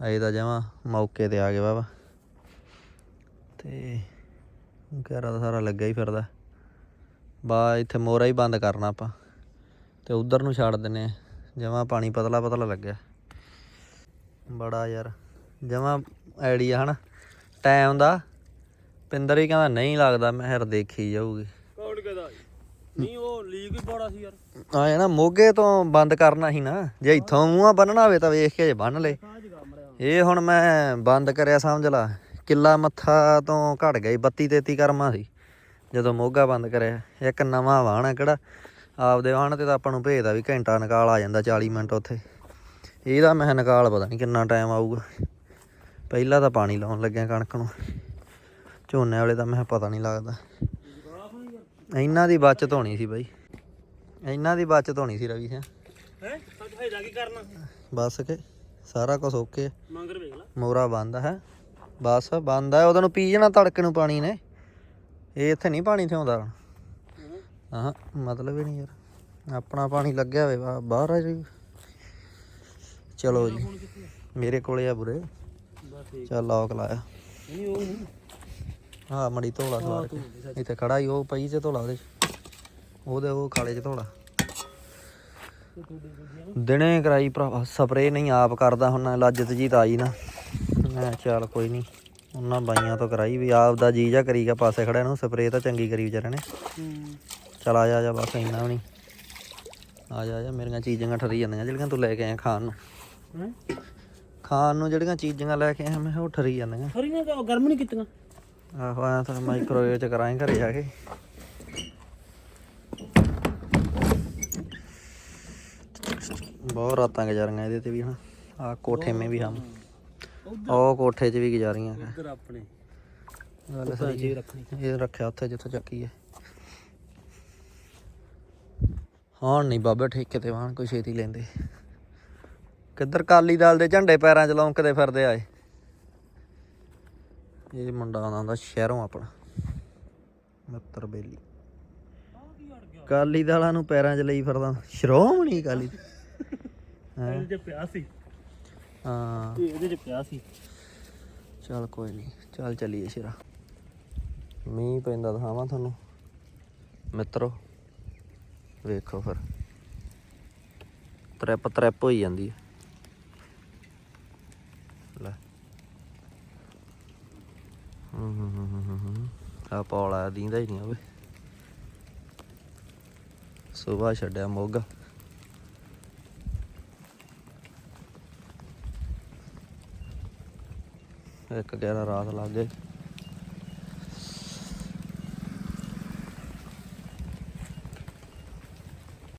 ਅਜੇ ਤਾਂ ਜਮਾ ਮੌਕੇ ਤੇ ਆ ਗਿਆ ਵਾ ਤੇ ਕਿਆਰਾ ਤਾਂ ਸਾਰਾ ਲੱਗਾ ਹੀ ਫਿਰਦਾ। ਬਾ ਇੱਥੇ ਮੋਰਾ ਹੀ ਬੰਦ ਕਰਨਾ ਆਪਾਂ। ਤੇ ਉਧਰ ਨੂੰ ਛੱਡ ਦਿੰਨੇ ਆ ਜਮਾ ਪਾਣੀ ਪਤਲਾ ਪਤਲਾ ਲੱਗਿਆ। ਬੜਾ ਯਾਰ ਜਮਾ ਆਈਡੀਆ ਹਨਾ। ਟਾਈਮ ਦਾ ਪਿੰਦਰ ਹੀ ਕਹਿੰਦਾ ਨਹੀਂ ਲੱਗਦਾ ਮੈਂ ਹਰ ਦੇਖੀ ਜਾਊਗੀ। ਕੌਣ ਕਹਦਾ ਨਹੀਂ ਉਹ ਲੀਕ ਹੀ ਬੜਾ ਸੀ ਯਾਰ। ਆਏ ਨਾ ਮੋਗੇ ਤੋਂ ਬੰਦ ਕਰਨਾ ਸੀ ਨਾ ਜੇ ਇੱਥੋਂ ਮੂੰਹਾਂ ਬੰਨਣਾ ਹੋਵੇ ਤਾਂ ਵੇਖ ਕੇ ਜੇ ਬੰਨ ਲੈ। ਇਹ ਹੁਣ ਮੈਂ ਬੰਦ ਕਰਿਆ ਸਮਝ ਲਾ। ਕਿੱਲਾ ਮੱਥਾ ਤੋਂ ਘਟ ਗਈ 32 33 ਕਰਮਾ ਸੀ ਜਦੋਂ ਮੋਗਾ ਬੰਦ ਕਰਿਆ। ਇੱਕ ਨਵਾਂ ਵਾਹਣ ਆ ਕਿਹੜਾ ਆਪਦੇ ਵਾਹਣ ਤੇ ਤਾਂ ਆਪਾਂ ਨੂੰ ਭੇਜਦਾ ਵੀ ਘੰਟਾ ਨਿਕਾਲ ਆ ਜਾਂਦਾ 40 ਮਿੰਟ ਉੱਥੇ। ਇਹਦਾ ਮੈਂ ਨਿਕਾਲ ਪਤਾ ਨਹੀਂ ਕਿੰਨਾ ਟਾਈਮ ਆਊਗਾ। ਪਹਿਲਾਂ ਤਾਂ ਪਾਣੀ ਲਾਉਣ ਲੱਗਿਆ ਕਣਕ ਨੂੰ। ਝੋਨੇ ਵਾਲੇ ਦਾ ਮੈਂ ਪਤਾ ਨਹੀਂ ਲੱਗਦਾ। ਇਹਨਾਂ ਦੀ ਬਚਤ ਹੋਣੀ ਸੀ ਬਾਈ। ਇਹਨਾਂ ਦੀ ਬਚਤ ਹੋਣੀ ਸੀ ਰਵੀ ਸਿਆ। ਹੈ? ਸੱਚ ਹੈ ਜਾ ਕੀ ਕਰਨਾ? ਬਸ ਕੇ ਸਾਰਾ ਕੁਝ ਓਕੇ। ਮੰਗਰ ਵੇਖ ਲਾ। ਮੋਰਾ ਬੰਦ ਹੈ। ਬਸ ਬੰਦ ਹੈ। ਉਹਦੋਂ ਨੂੰ ਪੀ ਜਾਣਾ ਤੜਕੇ ਨੂੰ ਪਾਣੀ ਨੇ। ਇਹ ਇੱਥੇ ਨਹੀਂ ਪਾਣੀ ਥਿਆਉਂਦਾ ਹਾਂ। ਮਤਲਬ ਹੀ ਨਹੀਂ ਯਾਰ। ਆਪਣਾ ਪਾਣੀ ਲੱਗਿਆ ਹੋਵੇ ਬਾਹਰ ਆ ਜੀ ਚਲੋ ਜੀ। ਮੇਰੇ ਕੋਲੇ ਆ ਬੁਰੇ। ਬਸ ਚੱਲ ਲੌਕ ਲਾਇਆ। ਨਹੀਂ ਉਹ ਨਹੀਂ ਹਾਂ, ਮੜੀ ਧੋਲਾ ਸਵਾਰ ਕੇ। ਇੱਥੇ ਖੜਾ ਹੀ, ਉਹ ਪਈ ਤੇ ਧੋਲਾ ਉਹਦੇ ਉਹਦੇ ਉਹ ਖਾਲੇ 'ਚ ਧੋਲਾ। ਦਿਨੇ ਕਰਾਈ ਭਰਾਵਾ ਸਪਰੇ ਨਹੀਂ, ਆਪ ਕਰਦਾ ਹੁਣ ਲੱਜਤ ਜੀ ਤਾਂ ਆਈ ਨਾ। ਮੈਂ ਚੱਲ ਕੋਈ ਨਹੀਂ, ਉਹਨਾਂ ਬਾਈਆਂ ਤੋਂ ਕਰਾਈ ਵੀ ਆਪ ਦਾ ਜੀ ਜਾ ਕਰੀਗਾ ਪਾਸੇ ਖੜਿਆ ਨੂੰ, ਸਪਰੇ ਤਾਂ ਚੰਗੀ ਕਰੀ ਵਿਚਾਰੇ ਨੇ। ਹੂੰ ਚਲ ਆ ਜਾ ਜਾ, ਬਸ ਇੰਨਾ ਵੀ ਨਹੀਂ। ਆ ਜਾ ਜਾ, ਮੇਰੀਆਂ ਚੀਜ਼ਾਂ ਠਰੀ ਜਾਂਦੀਆਂ, ਜਿਹੜੀਆਂ ਤੂੰ ਲੈ ਕੇ ਆਇਆ ਖਾਣ ਨੂੰ। ਹੈ? ਖਾਣ ਨੂੰ ਜਿਹੜੀਆਂ ਚੀਜ਼ਾਂ ਲੈ ਕੇ ਆਇਆ ਮੈਂ ਕਿਹਾ ਉਹ ਠਰੀ ਜਾਂਦੀਆਂ। ਫਰੀਆਂ ਤਾਂ ਗਰਮ ਨਹੀਂ ਕੀਤੀਆਂ? ਆਹੋ ਆਇਆ ਤਾਂ ਮਾਈਕ੍ਰੋਵੇਵ ਚ ਕਰਾਂਗੇ ਘਰੇ ਜਾ ਕੇ। ਬਹੁਤ ਰਾਤਾਂ ਗੁਜ਼ਾਰੀਆਂ ਇਹਦੇ ਤੇ ਵੀ ਹਨਾ ਆ ਕੋਠੇ ਮੇ ਵੀ ਹਮ। ਉਹ ਕੋਠੇ 'ਚ ਵੀ ਗੁਜ਼ਾਰੀਆਂ ਹੈ ਉਧਰ ਆਪਣੇ। ਗੱਲ ਸਹੀ ਹੈ। ਇਹ ਰੱਖਿਆ ਉੱਥੇ ਜਿੱਥੇ ਚੱਕੀ ਹੈ। ਹਾਂ ਨਹੀਂ ਬਾਬੇ ਠੇਕੇ ਤੇ ਵਾਹਣ ਕੋਈ ਛੇਤੀ ਲੈਂਦੇ। ਕਿੱਧਰ ਕਾਲੀ ਦਾਲ ਦੇ ਝੰਡੇ ਪੈਰਾਂ 'ਚ ਲੌਂਕਦੇ ਫਿਰਦੇ ਆਏ ਇਹ? ਮੁੰਡਾ ਆਉਂਦਾ ਹੁੰਦਾ ਸ਼ਹਿਰੋਂ ਆਪਣਾ। ਮਿੱਤਰ ਬੇਲੀ। ਕਾਲੀ ਦਾਲਾਂ ਨੂੰ ਪੈਰਾਂ 'ਚ ਲਈ ਫਿਰਦਾ। ਸ਼੍ਰੋਮਣੀ ਕਾਲੀ ਹੈਂ? ਪਿਆ ਸੀ। ਹਾਂ। ਇਹ ਇਹਦੇ ਚ ਪਿਆ ਸੀ। ਚੱਲ ਕੋਈ ਨਹੀਂ। ਚੱਲ ਚੱਲੀਏ ਸ਼ੇਰਾ। ਮੀਂਹ ਪੈਂਦਾ ਦਿਖਾਵਾਂ ਤੁਹਾਨੂੰ। ਮਿੱਤਰੋ ਵੇਖੋ ਫਿਰ। ਤਰੈਪ ਤਰੈਪ ਹੋਈ ਜਾਂਦੀ ਹੈ ਲੈ ਹੂੰ ਹੂੰ ਹੂੰ ਹੂੰ ਹੂੰ ਹੂੰ ਆ ਪੌਲਾ ਦੀਂਦਾ ਹੀ ਨਹੀਂ ਓਏ ਸੁਬਾਹ ਛੱਡਿਆ ਮੋਗਾ। ਇੱਕ ਗਿਆਰਾਂ ਰਾਤ ਲੱਗ ਗਏ।